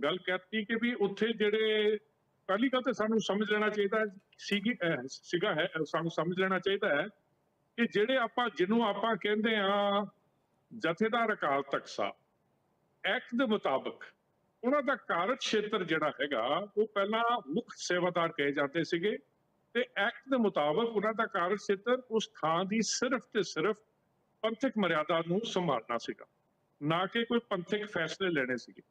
ਗੱਲ ਕਰਤੀ ਕਿ ਵੀ ਉੱਥੇ ਜਿਹੜੇ ਪਹਿਲੀ ਗੱਲ ਤਾਂ ਸਾਨੂੰ ਸਮਝ ਲੈਣਾ ਚਾਹੀਦਾ ਸੀਗੀ ਸੀਗਾ ਹੈ ਸਾਨੂੰ ਸਮਝ ਲੈਣਾ ਚਾਹੀਦਾ ਹੈ ਕਿ ਜਿਹੜੇ ਆਪਾਂ, ਜਿਹਨੂੰ ਆਪਾਂ ਕਹਿੰਦੇ ਆ ਜਥੇਦਾਰ ਅਕਾਲ ਤਖਤ ਸਾਹਿਬ, ਐਕਟ ਦੇ ਮੁਤਾਬਕ ਉਹਨਾਂ ਦਾ ਕਾਰਜ ਖੇਤਰ ਜਿਹੜਾ ਹੈਗਾ, ਉਹ ਪਹਿਲਾਂ ਮੁੱਖ ਸੇਵਾਦਾਰ ਕਹੇ ਜਾਂਦੇ ਸੀਗੇ ਤੇ ਐਕਟ ਦੇ ਮੁਤਾਬਕ ਉਹਨਾਂ ਦਾ ਕਾਰਜ ਖੇਤਰ ਉਸ ਥਾਂ ਦੀ ਸਿਰਫ ਤੇ ਸਿਰਫ ਪੰਥਕ ਮਰਿਆਦਾ ਨੂੰ ਸੰਭਾਲਣਾ ਸੀਗਾ, ਨਾ ਕਿ ਕੋਈ ਪੰਥਕ ਫੈਸਲੇ ਲੈਣੇ ਸੀਗੇ।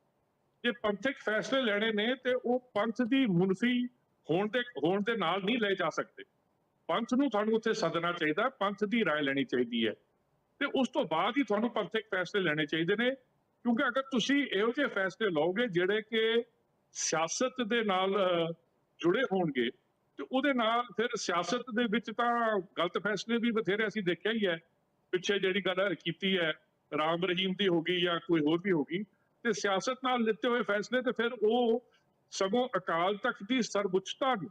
ਜੇ ਪੰਥਕ ਫੈਸਲੇ ਲੈਣੇ ਨੇ ਤੇ ਉਹ ਪੰਥ ਦੀ ਮੁਨਫੀ ਹੋਣ ਦੇ ਹੋਣ ਦੇ ਨਾਲ ਨਹੀਂ ਲਏ ਜਾ ਸਕਦੇ ਪੰਥ ਨੂੰ ਤੁਹਾਨੂੰ ਉੱਥੇ ਸੱਦਣਾ ਚਾਹੀਦਾ ਪੰਥ ਦੀ رائے ਲੈਣੀ ਚਾਹੀਦੀ ਹੈ ਤੇ ਉਸ ਤੋਂ ਬਾਅਦ ਹੀ ਤੁਹਾਨੂੰ ਪੰਥਕ ਫੈਸਲੇ ਲੈਣੇ ਚਾਹੀਦੇ ਨੇ ਕਿਉਂਕਿ ਅਗਰ ਤੁਸੀਂ ਇਹੋ ਜਿਹੇ ਫੈਸਲੇ ਲਓਗੇ ਜਿਹੜੇ ਕਿ ਸਿਆਸਤ ਦੇ ਨਾਲ ਅਹ, ਜੁੜੇ ਹੋਣਗੇ ਤੇ ਉਹਦੇ ਨਾਲ ਫਿਰ ਸਿਆਸਤ ਦੇ ਵਿੱਚ ਤਾਂ ਗਲਤ ਫੈਸਲੇ ਵੀ ਬਥੇਰੇ ਅਸੀਂ ਦੇਖਿਆ ਹੀ ਹੈ ਪਿੱਛੇ ਜਿਹੜੀ ਗੱਲ ਕੀਤੀ ਹੈ ਰਾਮ ਰਹੀਮ ਦੀ ਹੋ ਗਈ ਜਾਂ ਕੋਈ ਹੋਰ ਵੀ ਹੋ ਗਈ ਤੇ ਸਿਆਸਤ ਨਾਲ ਲਿੱਤੇ ਹੋਏ ਫੈਸਲੇ ਤੇ ਫਿਰ ਉਹ ਸਗੋਂ ਅਕਾਲ ਤਖਤ ਦੀ ਸਰਵਉੱਚਤਾ ਨੂੰ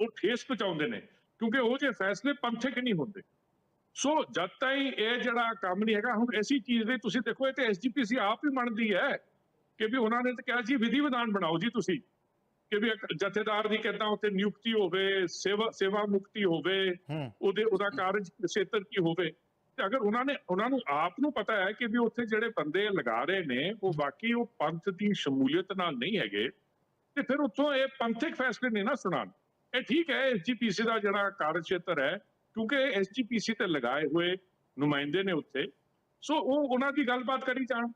ਉਹ ਠੇਸ ਪਹੁੰਚਾਉਂਦੇ ਨੇ ਕਿਉਂਕਿ ਉਹ ਜੇ ਫੈਸਲੇ ਪੰਥਕ ਨਹੀਂ ਹੁੰਦੇ? ਸੋ ਜਦ ਤਾਈਂ ਇਹ ਜਿਹੜਾ ਕੰਮ ਨਹੀਂ ਹੈਗਾ ਹੁਣ ਐਸੀ ਚੀਜ਼ ਦੇ ਤੁਸੀਂ ਦੇਖੋ ਇਹ ਤੇ ਐਸਜੀਪੀਸੀ ਆਪ ਹੀ ਮੰਨਦੀ ਹੈ ਕਿ ਵੀ ਉਹਨਾਂ ਨੇ ਤਾਂ ਕਿਹਾ ਜੀ ਵਿਧੀ ਵਿਧਾਨ ਬਣਾਓ ਜੀ ਤੁਸੀਂ ਕਿ ਵੀ ਇੱਕ ਜਥੇਦਾਰ ਦੀ ਕਿੱਦਾਂ ਉੱਥੇ ਨਿਯੁਕਤੀ ਹੋਵੇ ਸੇਵਾ ਸੇਵਾ ਮੁਕਤੀ ਹੋਵੇ ਉਹਦੇ ਉਹਦਾ ਕਾਰਜ ਖੇਤਰ ਕੀ ਹੋਵੇ। ਤੇ ਅਗਰ ਉਹਨਾਂ ਨੇ, ਉਹਨਾਂ ਨੂੰ ਆਪ ਨੂੰ ਪਤਾ ਹੈ ਕਿ ਵੀ ਉੱਥੇ ਜਿਹੜੇ ਬੰਦੇ ਲਗਾ ਰਹੇ ਨੇ, ਉਹ ਬਾਕੀ ਉਹ ਪੰਥ ਦੀ ਸ਼ਮੂਲੀਅਤ ਨਾਲ ਨਹੀਂ ਹੈਗੇ, ਤੇ ਫਿਰ ਉੱਥੋਂ ਇਹ ਪੰਥਕ ਫੈਸਲੇ ਨਹੀਂ ਨਾ ਸੁਣਾਉਣ। ਇਹ ਠੀਕ ਹੈ ਐਸਜੀਪੀਸੀ ਦਾ ਜਿਹੜਾ ਕਾਰਜ ਹੈ, ਕਿਉਂਕਿ ਐਸਜੀਪੀਸੀ ਤੇ ਲਗਾਏ ਹੋਏ ਨੁਮਾਇੰਦੇ ਨੇ ਉੱਥੇ। ਸੋ ਉਹ ਉਹਨਾਂ ਦੀ ਗੱਲਬਾਤ ਕਰੀ ਜਾਣ।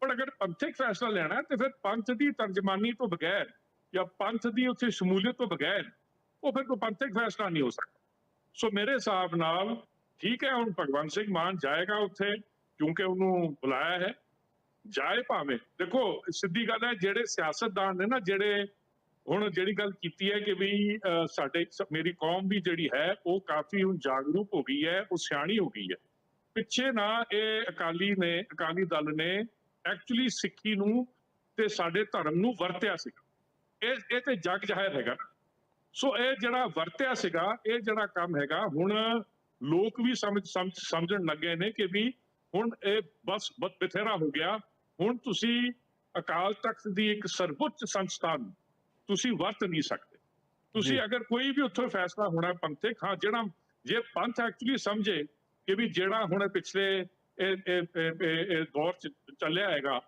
ਪਰ ਅਗਰ ਪੰਥਕ ਫੈਸਲਾ ਲੈਣਾ ਤੇ ਫਿਰ ਪੰਥ ਦੀ ਤਰਜਮਾਨੀ ਤੋਂ ਬਗੈਰ ਜਾਂ ਪੰਥ ਦੀ ਉੱਥੇ ਸ਼ਮੂਲੀਅਤ ਤੋਂ ਬਗੈਰ, ਉਹ ਫਿਰ ਕੋਈ ਪੰਥਕ ਫੈਸਲਾ ਨਹੀਂ ਹੋ ਸਕਦਾ। ਸੋ ਮੇਰੇ ਹਿਸਾਬ ਨਾਲ ਠੀਕ ਹੈ, ਹੁਣ ਭਗਵੰਤ ਸਿੰਘ ਮਾਨ ਜਾਏਗਾ ਉੱਥੇ, ਕਿਉਂਕਿ ਉਹਨੂੰ ਬੁਲਾਇਆ ਹੈ, ਜਾਏ ਭਾਵੇਂ। ਦੇਖੋ, ਸਿੱਧੀ ਗੱਲ ਹੈ, ਜਿਹੜੇ ਸਿਆਸਤਦਾਨ ਨੇ ਨਾ, ਜਿਹੜੇ ਹੁਣ ਜਿਹੜੀ ਗੱਲ ਕੀਤੀ ਹੈ ਕਿ ਵੀ ਸਾਡੇ ਮੇਰੀ ਕੌਮ ਵੀ ਜਿਹੜੀ ਹੈ, ਉਹ ਕਾਫੀ ਹੁਣ ਜਾਗਰੂਕ ਹੋ ਗਈ ਹੈ, ਉਹ ਸਿਆਣੀ ਹੋ ਗਈ ਹੈ। ਪਿੱਛੇ ਨਾ ਇਹ ਅਕਾਲੀ ਨੇ, ਅਕਾਲੀ ਦਲ ਨੇ ਐਕਚੁਅਲੀ ਸਿੱਖੀ ਨੂੰ ਤੇ ਸਾਡੇ ਧਰਮ ਨੂੰ ਵਰਤਿਆ ਸੀਗਾ। ਇਹ ਇਹ ਤੇ ਜਗ ਜ਼ਾਹਿਰ ਹੈਗਾ ਸੋ ਇਹ ਜਿਹੜਾ ਵਰਤਿਆ ਸੀਗਾ, ਇਹ ਜਿਹੜਾ ਕੰਮ ਹੈਗਾ, ਹੁਣ ਲੋਕ ਵੀ ਸਮਝ ਸਮਝ- ਸਮਝਣ ਲੱਗੇ ਨੇ ਕਿ ਵੀ ਹੁਣ ਇਹ ਬਸ ਬਥੇਰਾ ਹੋ ਗਿਆ। ਹੁਣ ਤੁਸੀਂ ਅਕਾਲ ਤਖਤ ਦੀ ਇੱਕ ਸਰਵਉੱਚ ਸੰਸਥਾ ਨੂੰ ਤੁਸੀਂ ਵਰਤ ਨਹੀਂ ਸਕਦੇ। ਤੁਸੀਂ। ਅਗਰ ਕੋਈ ਵੀ ਉੱਥੇ ਫੈਸਲਾ ਹੋਣਾ ਪੰਥਕ ਹਾਂ ਜਿਹੜਾ ਜੇ ਪੰਥ ਐਕਚੁਅਲੀ ਸਮਝੇ ਕਿ ਵੀ ਜਿਹੜਾ ਹੁਣ ਪਿਛਲੇ ਇਹ ਦੌਰ ਚ ਚੱਲਿਆ ਹੈਗਾ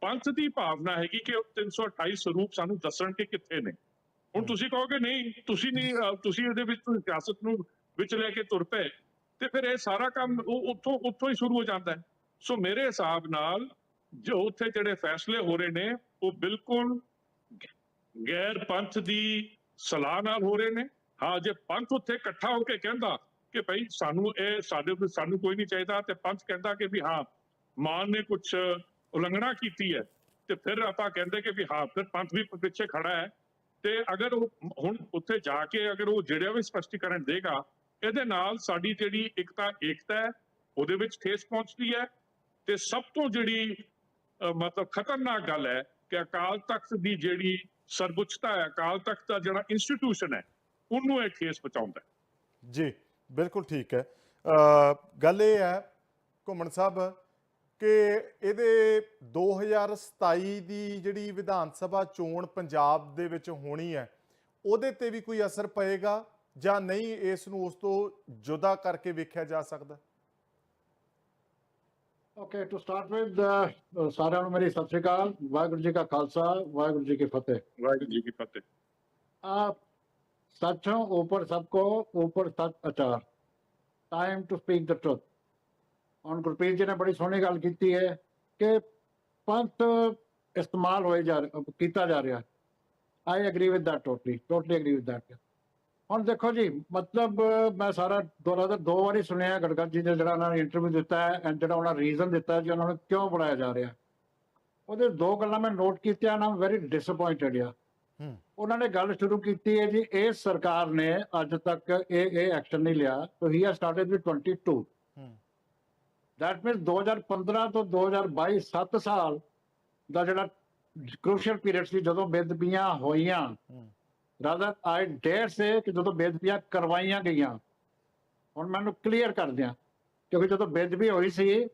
ਪੰਥ ਦੀ ਭਾਵਨਾ ਹੈਗੀ ਕਿ ਉਹ 328 ਸਰੂਪ ਸਾਨੂੰ ਦੱਸਣ ਕਿ ਕਿੱਥੇ ਨੇ। ਹੁਣ ਤੁਸੀਂ ਕਹੋਗੇ ਨਹੀਂ ਤੁਸੀਂ ਨਹੀਂ ਤੁਸੀਂ ਇਹਦੇ ਵਿੱਚ ਸਿਆਸਤ ਨੂੰ ਵਿੱਚ ਲੈ ਕੇ ਤੁਰ ਪਏ ਤੇ ਫਿਰ ਇਹ ਸਾਰਾ ਕੰਮ ਉਹ ਉੱਥੋਂ ਉੱਥੋਂ ਹੀ ਸ਼ੁਰੂ ਹੋ ਜਾਂਦਾ ਹੈ। ਸੋ ਮੇਰੇ ਹਿਸਾਬ ਨਾਲ ਜੋ ਉੱਥੇ ਜਿਹੜੇ ਫੈਸਲੇ ਹੋ ਰਹੇ ਨੇ, ਉਹ ਬਿਲਕੁਲ ਗੈਰ ਪੰਥ ਦੀ ਸਲਾਹ ਨਾਲ ਹੋ ਰਹੇ ਨੇ। ਹਾਂ, ਜੇ ਪੰਥ ਉੱਥੇ ਇਕੱਠਾ ਹੋ ਕੇ ਕਹਿੰਦਾ ਕਿ ਭਾਈ ਸਾਨੂੰ ਇਹ ਸਾਡੇ ਸਾਨੂੰ ਕੋਈ ਨਹੀਂ ਚਾਹੀਦਾ ਤੇ ਪੰਥ ਕਹਿੰਦਾ ਕਿ ਵੀ ਹਾਂ, ਮਾਨ ਨੇ ਕੁਝ ਉਲੰਘਣਾ ਕੀਤੀ ਹੈ ਤੇ ਫਿਰ ਆਪਾਂ ਕਹਿੰਦੇ ਕਿ ਵੀ ਹਾਂ, ਫਿਰ ਪੰਥ ਵੀ ਪਿੱਛੇ ਖੜਾ ਹੈ ਤੇ ਅਗਰ ਉਹ ਹੁਣ ਉੱਥੇ ਜਾ ਕੇ ਅਗਰ ਉਹ ਜਿਹੜਿਆ ਵੀ ਸਪਸ਼ਟੀਕਰਨ ਦੇਗਾ ਇਹਦੇ ਨਾਲ ਸਾਡੀ ਜਿਹੜੀ ਇਕਤਾ, ਏਕਤਾ ਹੈ, ਉਹਦੇ ਵਿੱਚ ਠੇਸ ਪਹੁੰਚਦੀ ਹੈ ਤੇ ਸਭ ਤੋਂ ਜਿਹੜੀ ਮਤਲਬ ਖਤਰਨਾਕ ਗੱਲ ਹੈ ਕਿ ਅਕਾਲ ਤਖਤ ਦੀ ਜਿਹੜੀ ਸਰਵਉੱਚਤਾ ਹੈ, ਅਕਾਲ ਤਖਤ ਦਾ ਜਿਹੜਾ ਇੰਸਟੀਟਿਊਸ਼ਨ ਹੈ, ਉਹਨੂੰ ਇਹ ਠੇਸ ਪਹੁੰਚਾਉਂਦਾ
ਜੀ, ਬਿਲਕੁਲ ਠੀਕ ਹੈ। ਗੱਲ ਇਹ ਹੈ, ਘੁੰਮਣ ਸਾਹਿਬ, ਕਿ ਇਹਦੇ 2027 ਦੀ ਜਿਹੜੀ ਵਿਧਾਨ ਸਭਾ ਚੋਣ ਪੰਜਾਬ ਦੇ ਵਿੱਚ ਹੋਣੀ ਹੈ, ਉਹਦੇ ਤੇ ਵੀ ਕੋਈ ਅਸਰ ਪਏਗਾ? ਜਾਂ ਨਹੀਂ ਇਸ ਨੂੰ ਉਸ ਤੋਂ ਜੁਦਾ ਕਰਕੇ ਵੇਖਿਆ ਜਾ ਸਕਦਾ?
ਓਕੇ ਟੂ ਸਟਾਰਟ ਵਿਦ ਸਾਰਿਆਂ ਨੂੰ ਮੇਰੀ ਸਤਿ ਸ਼੍ਰੀ ਅਕਾਲ। ਵਾਹਿਗੁਰੂ ਜੀ ਕਾ ਖਾਲਸਾ ਵਾਹਿਗੁਰੂ ਜੀ ਕੀ ਫਤਿਹ।
ਵਾਹਿਗੁਰੂ ਜੀ ਕੀ ਫਤਿਹ।
ਆਪ ਸੱਚੋਂ ਉੱਪਰ ਸਭ ਕੋ ਉੱਪਰ ਸੱਚ ਅਚਾਰ। Time to speak the truth ਹੁਣ ਗੁਰਪ੍ਰੀਤ ਜੀ ਨੇ ਬੜੀ ਸੋਹਣੀ ਗੱਲ ਕੀਤੀ ਹੈ ਕਿ ਪੰਥ ਇਸਤੇਮਾਲ ਹੋਏ ਜਾ ਕੀਤਾ ਜਾ ਰਿਹਾ। I agree with that totally totally agree with that ਹੁਣ ਦੇਖੋ ਜੀ ਮਤਲਬ ਮੈਂ ਸਾਰਾ ਦੁਬਾਰਾ ਦਾ ਦੋ ਵਾਰੀ ਸੁਣਿਆ ਗੜਗੜ ਜੀ ਨੇ ਜਿਹੜਾ ਉਹਨਾਂ ਨੇ ਇੰਟਰਵਿਊ ਦਿੱਤਾ ਹੈ ਐਂਡ ਜਿਹੜਾ ਉਹਨਾਂ ਰੀਜ਼ਨ ਦਿੱਤਾ ਜੀ ਉਹਨਾਂ ਨੂੰ ਕਿਉਂ ਬੁਲਾਇਆ ਜਾ ਰਿਹਾ। ਉਹਦੇ ਦੋ ਗੱਲਾਂ ਮੈਂ ਨੋਟ ਕੀਤੀਆਂ ਨਾ ਵੈਰੀ ਡਿਸਪਾਇੰਟਡ ਆ।
ਹੂੰ।
ਉਹਨਾਂ ਨੇ ਗੱਲ ਸ਼ੁਰੂ ਕੀਤੀ ਹੈ ਜੀ ਇਸ ਸਰਕਾਰ ਨੇ ਅੱਜ ਤੱਕ ਇਹ ਇਹ ਐਕਸ਼ਨ ਨਹੀਂ ਲਿਆ। So he has started with 22
ਹੂੰ।
ਦੈਟ ਮੀਨਸ 2015 ਤੋਂ 2022 7 ਸਾਲ ਦਾ ਜਿਹੜਾ ਕ੍ਰੂਸ਼ੀਅਲ ਪੀਰੀਅਡ ਸੀ ਜਦੋਂ ਬੇਦਬੀਆਂ ਹੋਈਆਂ।
ਹੂੰ।
ਰਾਦਰ ਆਈ ਡੇਅਰ ਸੇ ਕਿ ਜਦੋਂ ਬੇਦਬੀਆਂ ਕਰਵਾਈਆਂ ਗਈਆਂ ਹੁਣ ਮੈਨੂੰ ਕਲੀਅਰ ਕਰ ਦਿਆਂ ਕਿਉਂਕਿ ਜਦੋਂ ਬੇਦਬੀ ਹੋਈ ਸੀ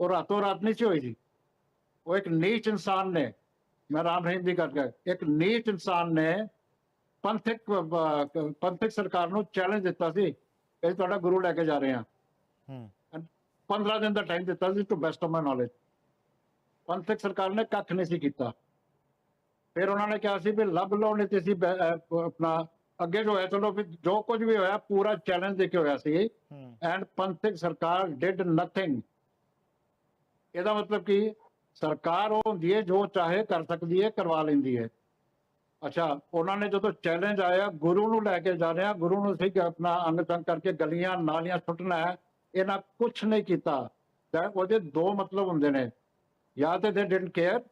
ਉਹ ਰਾਤੋਂ ਰਾਤ ਨਹੀਂ ਸੀ ਹੋਈ ਸੀ। ਉਹ ਇੱਕ ਨੀਚ ਇਨਸਾਨ ਨੇ ਮੈਂ ਰਾਮ ਰਹੀਮ ਦੀ ਗੱਲ ਕਰ ਇੱਕ ਨੀਚ ਇਨਸਾਨ ਨੇ ਪੰਥਕ ਪੰਥਕ ਸਰਕਾਰ ਨੂੰ ਚੈਲੰਜ ਦਿੱਤਾ ਸੀ ਕਿ ਤੁਹਾਡਾ ਗੁਰੂ ਲੈ ਕੇ ਜਾ ਰਹੇ ਹਾਂ।
ਹੂੰ।
15 ਦਿਨ ਦਾ ਟਾਈਮ ਦਿੱਤਾ ਸੀ to best of my knowledge ਪੰਥਕ ਸਰਕਾਰ ਨੇ ਕੱਖ ਨਹੀਂ ਸੀ ਕੀਤਾ। ਫਿਰ ਉਹਨਾਂ ਨੇ ਕਿਹਾ ਸੀ ਵੀ ਲੱਭ ਲਓ ਨਹੀਂ ਤੇ ਅਹ ਆਪਣਾ ਅੱਗੇ ਜੋ ਹੈ ਚਲੋ ਵੀ ਜੋ ਕੁਝ ਵੀ ਹੋਇਆ ਪੂਰਾ ਚੈਲੰਜ ਦੇ ਕੇ ਹੋਇਆ ਸੀ। ਐਂਡ ਪੰਥਕ ਸਰਕਾਰ ਡਿਡ ਨਥਿੰਗ ਇਹਦਾ ਮਤਲਬ ਕੀ ਸਰਕਾਰ ਉਹ ਹੁੰਦੀ ਹੈ ਜੋ ਚਾਹੇ ਕਰ ਸਕਦੀ ਹੈ ਕਰਵਾ ਲੈਂਦੀ ਹੈ। ਅੱਛਾ ਉਹਨਾਂ ਨੇ ਜਦੋਂ ਚੈਲੰਜ ਆਇਆ ਗੁਰੂ ਨੂੰ ਲੈ ਕੇ ਜਾ ਰਹੇ ਆ ਗੁਰੂ ਨੂੰ ਸੀ ਕਿ ਆਪਣਾ ਅੰਗ ਤੰਗ ਕਰਕੇ ਗਲੀਆਂ ਨਾਲੀਆਂ ਸੁੱਟਣਾ ਹੈ ਇਹਨਾਂ ਕੁਝ ਨਹੀਂ ਕੀਤਾ। ਤਾਂ ਉਹਦੇ ਦੋ ਮਤਲਬ ਹੁੰਦੇ ਨੇ। ਜਾਂ ਤੇ ਦੇ ਡਿਡਨਟ ਕੇਅਰ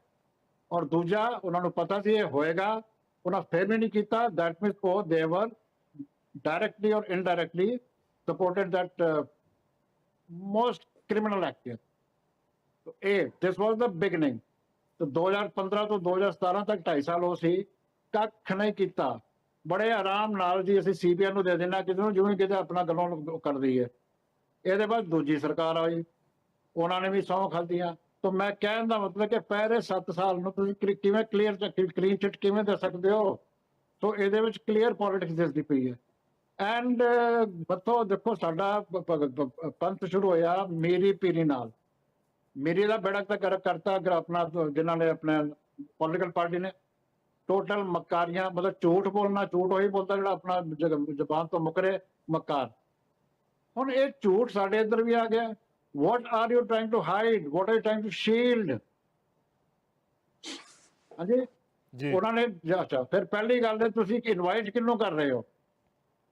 ਔਰ ਦੂਜਾ ਉਹਨਾਂ ਨੂੰ ਪਤਾ ਸੀ ਇਹ ਹੋਏਗਾ ਉਹਨਾਂ ਫਿਰ ਵੀ ਨਹੀਂ ਕੀਤਾ। ਦੈਟ ਮੀਨਸ ਉਹ they were directly or indirectly supported that uh, that most criminal act here. So, A, this was the beginning. तो 2015 ਤੋਂ 2017 ਤੱਕ 2.5 ਸਾਲ ਉਹ ਸੀ। ਕੱਖ ਨਹੀਂ ਕੀਤਾ। ਬੜੇ ਆਰਾਮ ਨਾਲ ਜੀ ਅਸੀਂ ਸੀਬੀਆਈ ਨੂੰ ਦੇ ਦੇਣਾ ਕਿਸੇ ਨੂੰ ਜਿਵੇਂ ਕਿਤੇ ਆਪਣਾ ਗੱਲੋਂ ਕਰ ਦਈਏ ਇਹਦੇ ਬਾਅਦ ਦੂਜੀ ਸਰਕਾਰ ਆਈ। ਉਹਨਾਂ ਨੇ ਵੀ ਸੌਂ ਖਾਧੀਆਂ। ਤਾਂ ਮੈਂ ਕਹਿਣ ਦਾ ਮਤਲਬ ਕਿ ਪਹਿਲੇ 7 ਸਾਲ ਨੂੰ ਤੁਸੀਂ ਕਿਵੇਂ ਕਲੀਅਰ ਕਲੀਨ ਚਿੱਟ ਕਿਵੇਂ ਦੇ ਸਕਦੇ ਹੋ? ਸੋ ਇਹਦੇ ਵਿੱਚ ਕਲੀਅਰ ਪੋਲਿਟਿਕਸ ਦਿਸਦੀ ਪਈ ਹੈ। ਐਂਡ ਬੱਤੋ, ਦੇਖੋ, ਸਾਡਾ ਪੰਥ ਸ਼ੁਰੂ ਹੋਇਆ ਮੇਰੀ ਪੀਰੀ ਨਾਲ। ਮੇਰੀ ਦਾ ਬੇੜਾ ਤਾਂ ਕਰ, ਕਰਤਾ ਅਗਰ ਆਪਣਾ ਜਿਨ੍ਹਾਂ ਨੇ ਆਪਣੇ ਪੋਲੀਟੀਕਲ ਪਾਰਟੀ ਨੇ। ਟੋਟਲ ਮਕਾਰੀਆਂ, ਮਤਲਬ ਝੂਠ ਬੋਲਣਾ, ਝੂਠ ਉਹੀ ਬੋਲਦਾ ਜਿਹੜਾ ਆਪਣਾ ਜ- ਜ਼ਬਾਨ ਤੋਂ ਮੁਕਰੇ ਮਕਾਰ। ਹੁਣ ਇਹ ਝੂਠ ਸਾਡੇ ਇੱਧਰ ਵੀ ਆ ਗਿਆ। What are you trying to hide what are you trying to shield ਹਾਂਜੀ?
ਜੀ।
ਉਹਨਾਂ ਨੇ ਅੱਛਾ ਫਿਰ ਪਹਿਲੀ ਗੱਲ ਹੈ ਤੁਸੀਂ ਇਨਵਾਈਟ ਕਿਹਨੂੰ ਕਰ ਰਹੇ ਹੋ?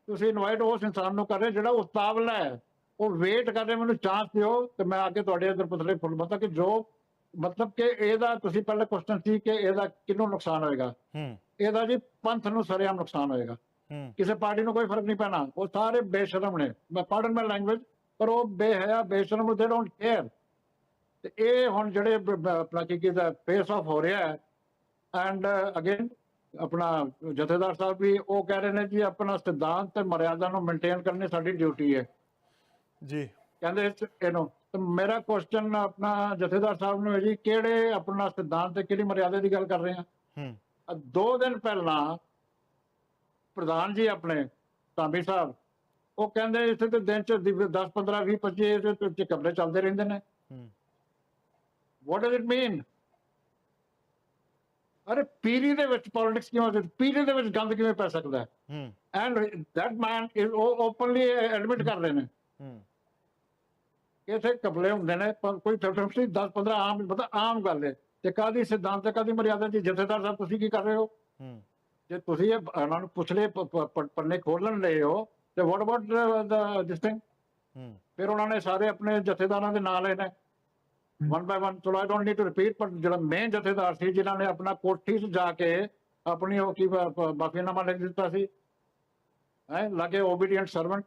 ਤੁਸੀਂ ਇਨਵਾਈਟ ਉਸ ਇਨਸਾਨ ਨੂੰ ਕਰ ਰਹੇ ਜਿਹੜਾ ਉਤਾਵਲਾ ਹੈ। ਉਹ ਵੇਟ ਕਰ ਰਹੇ ਮੈਨੂੰ ਚਾਂਸ ਦਿਓ ਤੇ ਮੈਂ ਆ ਕੇ ਤੁਹਾਡੇ ਅੰਦਰ ਪੁੱਤਰੇ ਫੁੱਲ ਮਤਲਬ ਕਿ ਜੋ ਮਤਲਬ ਕਿ ਇਹਦਾ ਤੁਸੀਂ ਪਹਿਲੇ ਕੁਐਸਚਨ ਸੀ ਕਿ ਇਹਦਾ ਕਿਹਨੂੰ ਨੁਕਸਾਨ ਹੋਏਗਾ?
ਹੂੰ।
ਇਹਦਾ ਜੀ ਪੰਥ ਨੂੰ ਸਰੇਆਮ ਨੁਕਸਾਨ ਹੋਏਗਾ।
ਹੂੰ।
ਕਿਸੇ ਪਾਰਟੀ ਨੂੰ ਕੋਈ ਫ਼ਰਕ ਨਹੀਂ ਪੈਣਾ। ਉਹ ਸਾਰੇ ਬੇਸ਼ਰਮ ਨੇ। ਮੈਂ ਪਾਰਡਨ ਮਾਈ ਲੈਂਗੁਏਜ ਪਰ ਉਹ ਬੇਹਯਾ ਬੇਸ਼ਰਮ ਦੇ ਡੋਂਟ ਕੇਅਰ ਤੇ ਇਹ ਹੁਣ ਜਿਹੜੇ ਆਪਣਾ ਕੀ ਕਿਹਦਾ ਫੇਸ ਆਫ ਹੋ ਰਿਹਾ ਹੈ। ਐਂਡ ਅਗੇਨ ਆਪਣਾ ਜਥੇਦਾਰ ਸਾਹਿਬ ਵੀ ਉਹ ਕਹਿ ਰਹੇ ਨੇ ਜੀ ਆਪਣਾ ਸਿਧਾਂਤ ਤੇ ਮਰਿਆਦਾ ਨੂੰ ਮੇਨਟੇਨ ਕਰਨੀ ਸਾਡੀ ਡਿਊਟੀ ਹੈ।
ਜੀ।
ਕਹਿੰਦੇ ਇਹਨੂੰ ਤੇ ਮੇਰਾ ਕੁਐਸਚਨ ਆਪਣਾ ਜਥੇਦਾਰ ਸਾਹਿਬ ਨੂੰ ਹੈ ਜੀ ਕਿਹੜੇ ਆਪਣਾ ਸਿਧਾਂਤ ਤੇ ਕਿਹੜੀ ਮਰਿਆਦਾ ਦੀ ਗੱਲ ਕਰ ਰਹੇ ਆ
ਹੂੰ।
ਦੋ ਦਿਨ ਪਹਿਲਾਂ ਪ੍ਰਧਾਨ ਜੀ ਆਪਣੇ ਧਾਮੀ ਸਾਹਿਬ ਉਹ ਕਹਿੰਦੇ ਇੱਥੇ ਤੇ ਦਿਨ ਚ 10 15 20 25 ਇਹਦੇ ਤੇ ਕਮਰੇ ਚੱਲਦੇ ਰਹਿੰਦੇ ਨੇ। ਵਾਟ ਡਸ ਇਟ ਮੀਨ ਅਰੇ ਪੀਰੀ ਦੇ ਵਿੱਚ ਪੋਲਿਟਿਕਸ ਕਿਉਂ ਹੋ ਪੀਰੀ ਦੇ ਵਿੱਚ ਗੰਦ ਕਿਵੇਂ ਪੈ ਸਕਦਾ? ਹੈ। And that man is openly admit ਕਰ ਰਹੇ ਨੇ। ਇਥੇ ਕਪਲੇ ਹੁੰਦੇ ਨੇ ਪਰ ਕੋਈ 50 10 15 ਆਮ ਪਤਾ ਆਮ ਗੱਲ ਹੈ। ਤੇ ਕਾਦੀ ਸਿਧਾਂਤ ਤੇ ਕਾਦੀ ਮਰਿਆਦਾ ਜੀ? ਜਥੇਦਾਰ ਸਾਹਿਬ ਤੁਸੀਂ ਕੀ ਕਰ ਰਹੇ ਹੋ? ਜੇ ਤੁਸੀਂ ਇਹ ਇਹਨਾਂ ਨੂੰ ਪੁੱਛਲੇ ਪ- ਪ- ਪ- ਪੰਨੇ ਖੋਲਣ ਲਏ ਹੋ ਤੇ what about the this
thing
ਫਿਰ ਉਹਨਾਂ ਨੇ ਸਾਰੇ ਆਪਣੇ ਜਥੇਦਾਰਾਂ ਦੇ ਨਾਂ ਨੇ ਵਨ ਬਾਈ ਵਨ ਚਲੋ I don't need to repeat ਪਰ ਜਿਹੜਾ ਮੇਨ ਜਥੇਦਾਰ ਸੀ ਜਿਨ੍ਹਾਂ ਨੇ ਆਪਣਾ ਕੋਠੀ 'ਚ ਜਾ ਕੇ ਆਪਣੀ ਉਹ ਕੀ ਮਾਫੀਨਾਮਾ ਲਿਖ ਦਿੱਤਾ ਸੀ ਹੈ ਲਾਗੇ ਓਬੀਡੀਐਂਟ ਸਰਵੈਂਟ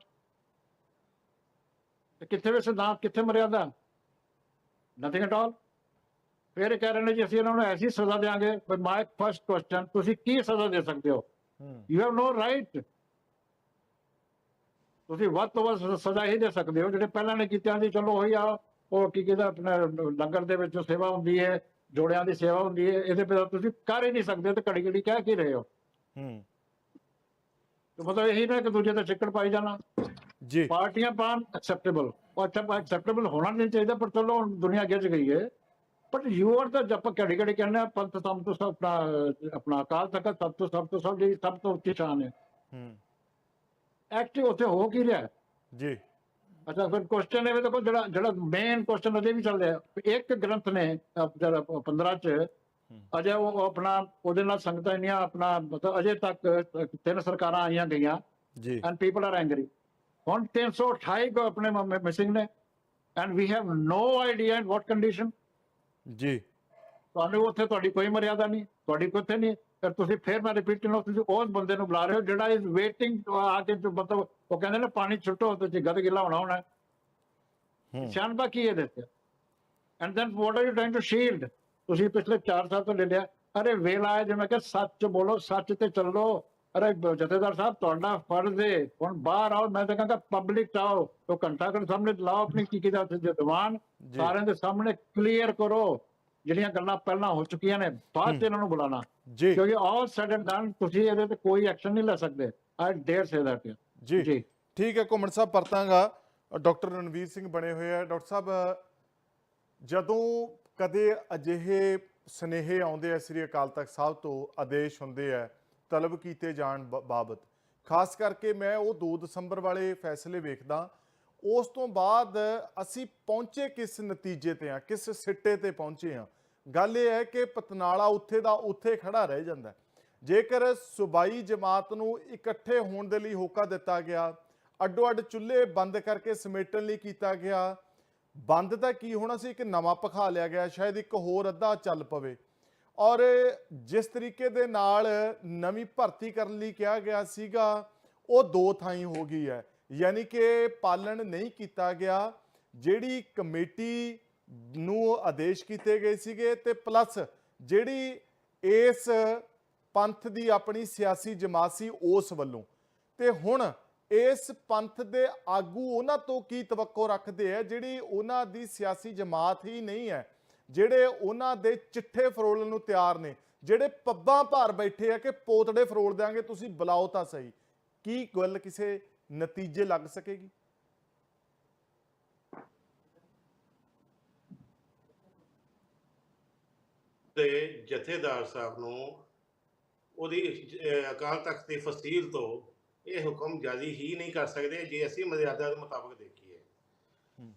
ਤੇ ਕਿੱਥੇ ਵੇ ਸਿਧਾਂਤ ਕਿੱਥੇ ਮਰਿਆਦਾ? ਨਥਿੰਗ ਐਟ ਆਲ ਫਿਰ ਇਹ ਕਹਿ ਰਹੇ ਨੇ ਜੀ ਅਸੀਂ ਇਹਨਾਂ ਨੂੰ ਐਸੀ ਸਜ਼ਾ ਦੇਵਾਂਗੇ ਬਟ ਮਾਈ ਫਰਸਟ ਕੁਐਸਚਨ ਤੁਸੀਂ ਕੀ ਸਜ਼ਾ ਦੇ ਸਕਦੇ ਹੂੰ? ਯੂ ਹੈਵ ਨੋ ਰਾਈਟ ਤੁਸੀਂ ਵੱਧ ਤੋਂ ਵੱਧ ਸਜ਼ਾ ਹੀ ਦੇ ਸਕਦੇ ਹੋ ਜਿਹੜੇ ਪਹਿਲਾਂ ਨੇ ਕੀਤਿਆਂ ਦੀ ਚਲੋ ਉਹੀ ਆ ਉਹ ਕੀ ਕਹਿੰਦਾ ਆਪਣਾ ਲੰਗਰ ਦੇ ਵਿੱਚ ਸੇਵਾ ਹੁੰਦੀ ਹੈ ਜੋੜਿਆਂ ਦੀ ਸੇਵਾ ਹੁੰਦੀ ਹੈ ਇਹਦੇ ਪਰ ਤੁਸੀਂ ਕਰ ਹੀ ਨਹੀਂ ਸਕਦੇ ਤੇ ਘੜੀ ਘੜੀ ਕਹਿ ਕੀ ਰਹੇ ਹੋ?
ਹੂੰ।
ਤੇ ਮਤਲਬ ਇਹੀ ਨਾ ਕਿ ਦੂਜੇ ਤੇ ਚਿੱਕੜ ਪਾਈ ਜਾਣਾ।
ਜੀ।
ਪਾਰਟੀਆਂ ਪਾਣ ਐਕਸੈਪਟੇਬਲ ਉਹ ਅੱਛਾ ਐਕਸੈਪਟੇਬਲ ਹੋਣਾ ਨਹੀਂ ਚਾਹੀਦਾ ਪਰ ਚਲੋ ਹੁਣ ਦੁਨੀਆ ਗਿੱਜ ਗਈ ਹੈ ਬਟ ਯੂ ਆਰ ਦਾ ਜਪ ਘੜੀ ਘੜੀ ਕਹਿੰਦੇ ਆ, ਪੰਥ ਸਭ ਤੋਂ ਸਭ ਆਪਣਾ ਅਕਾਲ ਤਖਤ ਸਭ ਤੋਂ ਸਭ ਤੋਂ ਸਭ ਦੀ ਸਭ ਤੋਂ ਉੱਚੀ ਸ਼ਾਨ ਹੈ
ਹੂੰ।
ਐਕਟਿਵ ਉੱਥੇ ਹੋ ਕੀ ਰਿਹਾ?
ਜੀ।
ਅੱਛਾ ਫਿਰ ਕੁਐਸਚਨ ਇਹ ਦੇਖੋ ਜਿਹੜਾ ਜਿਹੜਾ ਮੇਨ ਕੁਐਸਚਨ ਅਜੇ ਵੀ ਚੱਲ ਰਿਹਾ। ਇੱਕ ਗ੍ਰੰਥ ਨੇ ਜਿਹੜਾ 15 ਚ ਅਜੇ ਉਹ ਆਪਣਾ ਉਹਦੇ ਨਾਲ ਸੰਗਤਾਂ ਇੰਨੀਆਂ ਆਪਣਾ ਮਤਲਬ ਅਜੇ ਤੱਕ ਤਿੰਨ ਸਰਕਾਰਾਂ ਆਈਆਂ ਗਈਆਂ।
ਜੀ।
ਐਂਡ ਪੀਪਲ ਆਰ ਐਂਗਰੀ ਹੁਣ 328 ਕੋ ਆਪਣੇ ਮਿਸਿੰਗ ਨੇ। And we have no idea in what condition
ਜੀ।
ਤੁਹਾਨੂੰ ਉੱਥੇ ਤੁਹਾਡੀ ਕੋਈ ਮਰਿਆਦਾ ਨਹੀਂ ਤੁਹਾਡੀ ਕਿੱਥੇ ਨਹੀਂ। ਫਿਰ ਤੁਸੀਂ ਫੇਰ ਮੈਂ ਰਿਪੀਟ ਕਰਨਾ ਤੁਸੀਂ ਉਸ ਬੰਦੇ ਨੂੰ ਬੁਲਾ ਰਹੇ ਹੋ ਜਿਹੜਾ ਇਜ਼ ਵੇਟਿੰਗ ਆ ਕੇ ਤੇ ਮਤਲਬ ਉਹ ਕਹਿੰਦੇ ਨੇ ਪਾਣੀ ਛੁੱਟੋ ਤੇ ਗੱਦ ਗਿੱਲਾ ਹੋਣਾ ਹੋਣਾ।
ਹੂੰ।
ਸ਼ਾਨਬਾ ਕੀ ਇਹ ਦੱਸਿਆ and then what are you trying to shield ਤੁਸੀਂ ਪਿਛਲੇ 4 ਸਾਲ ਤੋਂ ਲੈ ਲਿਆ। ਅਰੇ ਵੇਲਾ ਹੈ ਜਿਵੇਂ ਕਿ ਸੱਚ ਬੋਲੋ ਸੱਚ ਤੇ ਚੱਲੋ। ਅਰੇ ਜਥੇਦਾਰ ਸਾਹਿਬ ਤੁਹਾਡਾ ਫਰਜ਼ ਹੈ ਹੁਣ ਬਾਹਰ ਆਓ ਮੈਂ ਤਾਂ ਕਹਿੰਦਾ ਪਬਲਿਕ ਚਾਓ ਉਹ ਘੰਟਾ ਘਰ ਸਾਹਮਣੇ ਲਾਓ ਆਪਣੀ ਕੀ ਕਿਦਾ ਦੀਵਾਨ
ਜੀ।
ਸਾਰਿਆਂ ਦੇ ਸਾਹਮਣੇ ਕਲੀਅਰ ਕਰੋ। ਜਿਹੜੀਆਂ ਗੱਲਾਂ ਪਹਿਲਾਂ ਹੋ ਚੁੱਕੀਆਂ ਨੇ ਬਾਅਦ ਚ ਇਹਨਾਂ ਨੂੰ ਬੁਲਾਣਾ ਕਿਉਂਕਿ ਆਲ ਸੈਡ ਐਂਡ ਡਨ ਤੁਸੀਂ ਇਹਦੇ ਤੇ ਕੋਈ ਐਕਸ਼ਨ ਨਹੀਂ ਲੈ ਸਕਦੇ। ਆਈ ਡੇਅਰ ਸੇ ਦੈਟ
ਜੀ।
ਜੀ।
ਠੀਕ ਹੈ ਘੁੰਮਣ ਸਾਹਿਬ ਪਰਤਾਂਗਾ। ਡਾਕਟਰ ਰਣਵੀਰ ਸਿੰਘ ਬਣੇ ਹੋਏ ਆ। ਡਾਕਟਰ ਸਾਹਿਬ ਜਦੋਂ ਕਦੇ ਅਜਿਹੇ ਸਨੇਹੇ ਆਉਂਦੇ ਆ ਸ੍ਰੀ ਅਕਾਲ ਤਖਤ ਸਾਹਿਬ ਤੋਂ ਆਦੇਸ਼ ਹੁੰਦੇ ਆ ਤਲਬ ਕੀਤੇ ਜਾਣ ਬਾਬਤ। ਖਾਸ ਕਰਕੇ ਮੈਂ ਉਹ 2 ਦਸੰਬਰ ਵਾਲੇ ਫੈਸਲੇ ਵੇਖਦਾ ਉਸ ਤੋਂ ਬਾਅਦ ਅਸੀਂ ਪਹੁੰਚੇ ਕਿਸ ਨਤੀਜੇ ਤੇ ਆ ਕਿਸ ਸਿੱਟੇ ਤੇ ਪਹੁੰਚੇ ਆ। ਗੱਲ ਇਹ ਹੈ ਕਿ ਪਤਨਾਲਾ ਉੱਥੇ ਦਾ ਉੱਥੇ ਖੜਾ ਰਹਿ ਜਾਂਦਾ ਜੇਕਰ ਸੁਬਾਈ ਜਮਾਤ ਨੂੰ ਇਕੱਠੇ ਹੋਣ ਦੇ ਲਈ ਹੋਕਾ ਦਿੱਤਾ ਗਿਆ ਅੱਡੋ ਅੱਡ ਚੁੱਲ੍ਹੇ ਬੰਦ ਕਰਕੇ ਸਮੇਟਣ ਲਈ ਕੀਤਾ ਗਿਆ, ਬੰਦ ਤਾਂ ਕੀ ਹੋਣਾ ਸੀ, ਇੱਕ ਨਵਾਂ ਪਖਾ ਲਿਆ ਗਿਆ, ਸ਼ਾਇਦ ਇੱਕ ਹੋਰ ਅੱਧਾ ਚੱਲ ਪਵੇ। ਔਰ ਜਿਸ ਤਰੀਕੇ ਦੇ ਨਾਲ ਨਵੀਂ ਭਰਤੀ ਕਰਨ ਲਈ ਕਿਹਾ ਗਿਆ ਸੀਗਾ, ਉਹ ਦੋ ਥਾਈਂ ਹੋ ਗਈ ਹੈ। ਯਾਨੀ ਕਿ ਪਾਲਣ ਨਹੀਂ ਕੀਤਾ ਗਿਆ, ਜਿਹੜੀ ਕਮੇਟੀ ਨੂੰ ਆਦੇਸ਼ ਕੀਤੇ ਗਏ ਸੀਗੇ ਤੇ ਪਲੱਸ ਜਿਹੜੀ ਇਸ ਪੰਥ ਦੀ ਆਪਣੀ ਸਿਆਸੀ ਜਮਾਤ ਸੀ ਉਸ ਵੱਲੋਂ। ਤੇ ਹੁਣ ਇਸ ਪੰਥ ਦੇ ਆਗੂ ਉਹਨਾਂ ਤੋਂ ਕੀ ਤਵੱਕੋ ਰੱਖਦੇ ਆ? ਜਿਹੜੀ ਉਹਨਾਂ ਦੀ ਸਿਆਸੀ ਜਮਾਤ ਹੀ ਨਹੀਂ ਹੈ, ਜਿਹੜੇ ਉਹਨਾਂ ਦੇ ਚਿੱਠੇ ਫਰੋਲਣ ਨੂੰ ਤਿਆਰ ਨੇ, ਜਿਹੜੇ ਪੱਬਾਂ ਭਾਰ ਬੈਠੇ ਆ ਕਿ ਪੋਤੜੇ ਫਰੋਲ ਦਿਆਂਗੇ, ਤੁਸੀਂ ਬੁਲਾਓ ਤਾਂ ਸਹੀ। ਕੀ ਗੱਲ ਕਿਸੇ ਨਤੀਜੇ ਲੱਗ ਸਕੇਗੀ?
ਦੇ ਜਥੇਦਾਰ ਸਾਹਿਬ ਨੂੰ ਉਹਦੀ ਅਕਾਲ ਤਖਤ ਦੀ ਫਸੀਲ ਤੋਂ ਇਹ ਹੁਕਮ ਜਾਰੀ ਹੀ ਨਹੀਂ ਕਰ ਸਕਦੇ ਜੇ ਅਸੀਂ ਮਰਿਆਦਾ ਦੇ ਮੁਤਾਬਕ ਦੇਖੀਏ।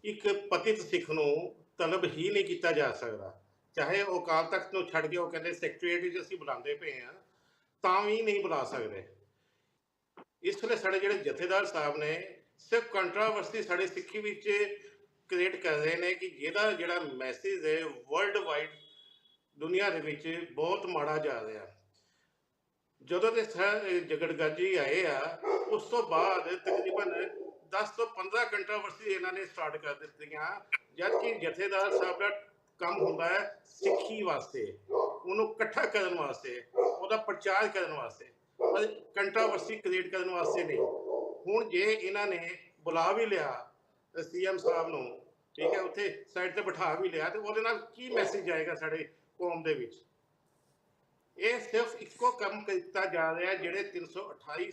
ਇੱਕ ਪਤਿਤ ਸਿੱਖ ਨੂੰ ਤਲਬ ਹੀ ਨਹੀਂ ਕੀਤਾ ਜਾ ਸਕਦਾ। ਚਾਹੇ ਉਹ ਅਕਾਲ ਤਖਤ ਨੂੰ ਛੱਡ ਕੇ ਉਹ ਕਹਿੰਦੇ ਸੈਕਟਰੀਏਟ ਵਿੱਚ ਅਸੀਂ ਬੁਲਾਉਂਦੇ ਪਏ ਆ ਤਾਂ ਵੀ ਨਹੀਂ ਬੁਲਾ ਸਕਦੇ। ਇਸ ਵੇਲੇ ਸਾਡੇ ਜਿਹੜੇ ਜਥੇਦਾਰ ਸਾਹਿਬ ਨੇ ਸਿਰਫ ਕੰਟਰੋਵਰਸੀ ਸਾਡੇ ਸਿੱਖੀ ਵਿੱਚ ਕ੍ਰੀਏਟ ਕਰ ਰਹੇ ਨੇ ਕਿ ਜਿਹਦਾ ਜਿਹੜਾ ਮੈਸੇਜ ਹੈ ਵਰਲਡ ਵਾਈਡ ਦੁਨੀਆ ਦੇ ਵਿੱਚ ਬਹੁਤ ਮਾੜਾ ਜਾ ਰਿਹਾ। ਜਦੋਂ ਦੇ ਜਗੜਗਾਜੀ ਆਏ ਆ, ਉਸ ਤੋਂ ਬਾਅਦ ਤਕਰੀਬਨ 10 ਤੋਂ 15 ਕੰਟਰੋਵਰਸੀ ਇਹਨਾਂ ਨੇ ਸਟਾਰਟ ਕਰ ਦਿੱਤੀਆਂ। ਜਦ ਕਿ ਜਥੇਦਾਰ ਸਾਹਿਬ ਦਾ ਕੰਮ ਹੁੰਦਾ ਹੈ ਸਿੱਖੀ ਵਾਸਤੇ। ਉਹਨੂੰ ਇਕੱਠਾ ਕਰਨ ਵਾਸਤੇ, ਉਹਦਾ ਪ੍ਰਚਾਰ ਕਰਨ ਵਾਸਤੇ। ਪਰ ਕੰਟਰੋਵਰਸੀ ਕ੍ਰੀਏਟ ਕਰਨ ਵਾਸਤੇ ਨਹੀਂ। ਹੁਣ ਜੇ ਇਹਨਾਂ ਨੇ ਬੁਲਾ ਵੀ ਲਿਆ ਸੀਐਮ ਸਾਹਿਬ ਨੂੰ, ਠੀਕ ਹੈ, ਉੱਥੇ ਸਾਈਡ ਤੇ ਬਿਠਾ ਵੀ ਲਿਆ, ਤੇ ਉਹਦੇ ਨਾਲ ਕੀ ਮੈਸੇਜ ਆਏਗਾ ਸਾਡੇ ਕੌਮ ਦੇ ਵਿੱਚ। ਇਹ ਸਿਰਫ ਇੱਕੋ ਕੰਮ ਕੀਤਾ ਜਾ ਰਿਹਾ ਹੈ ਜਿਹੜੇ 328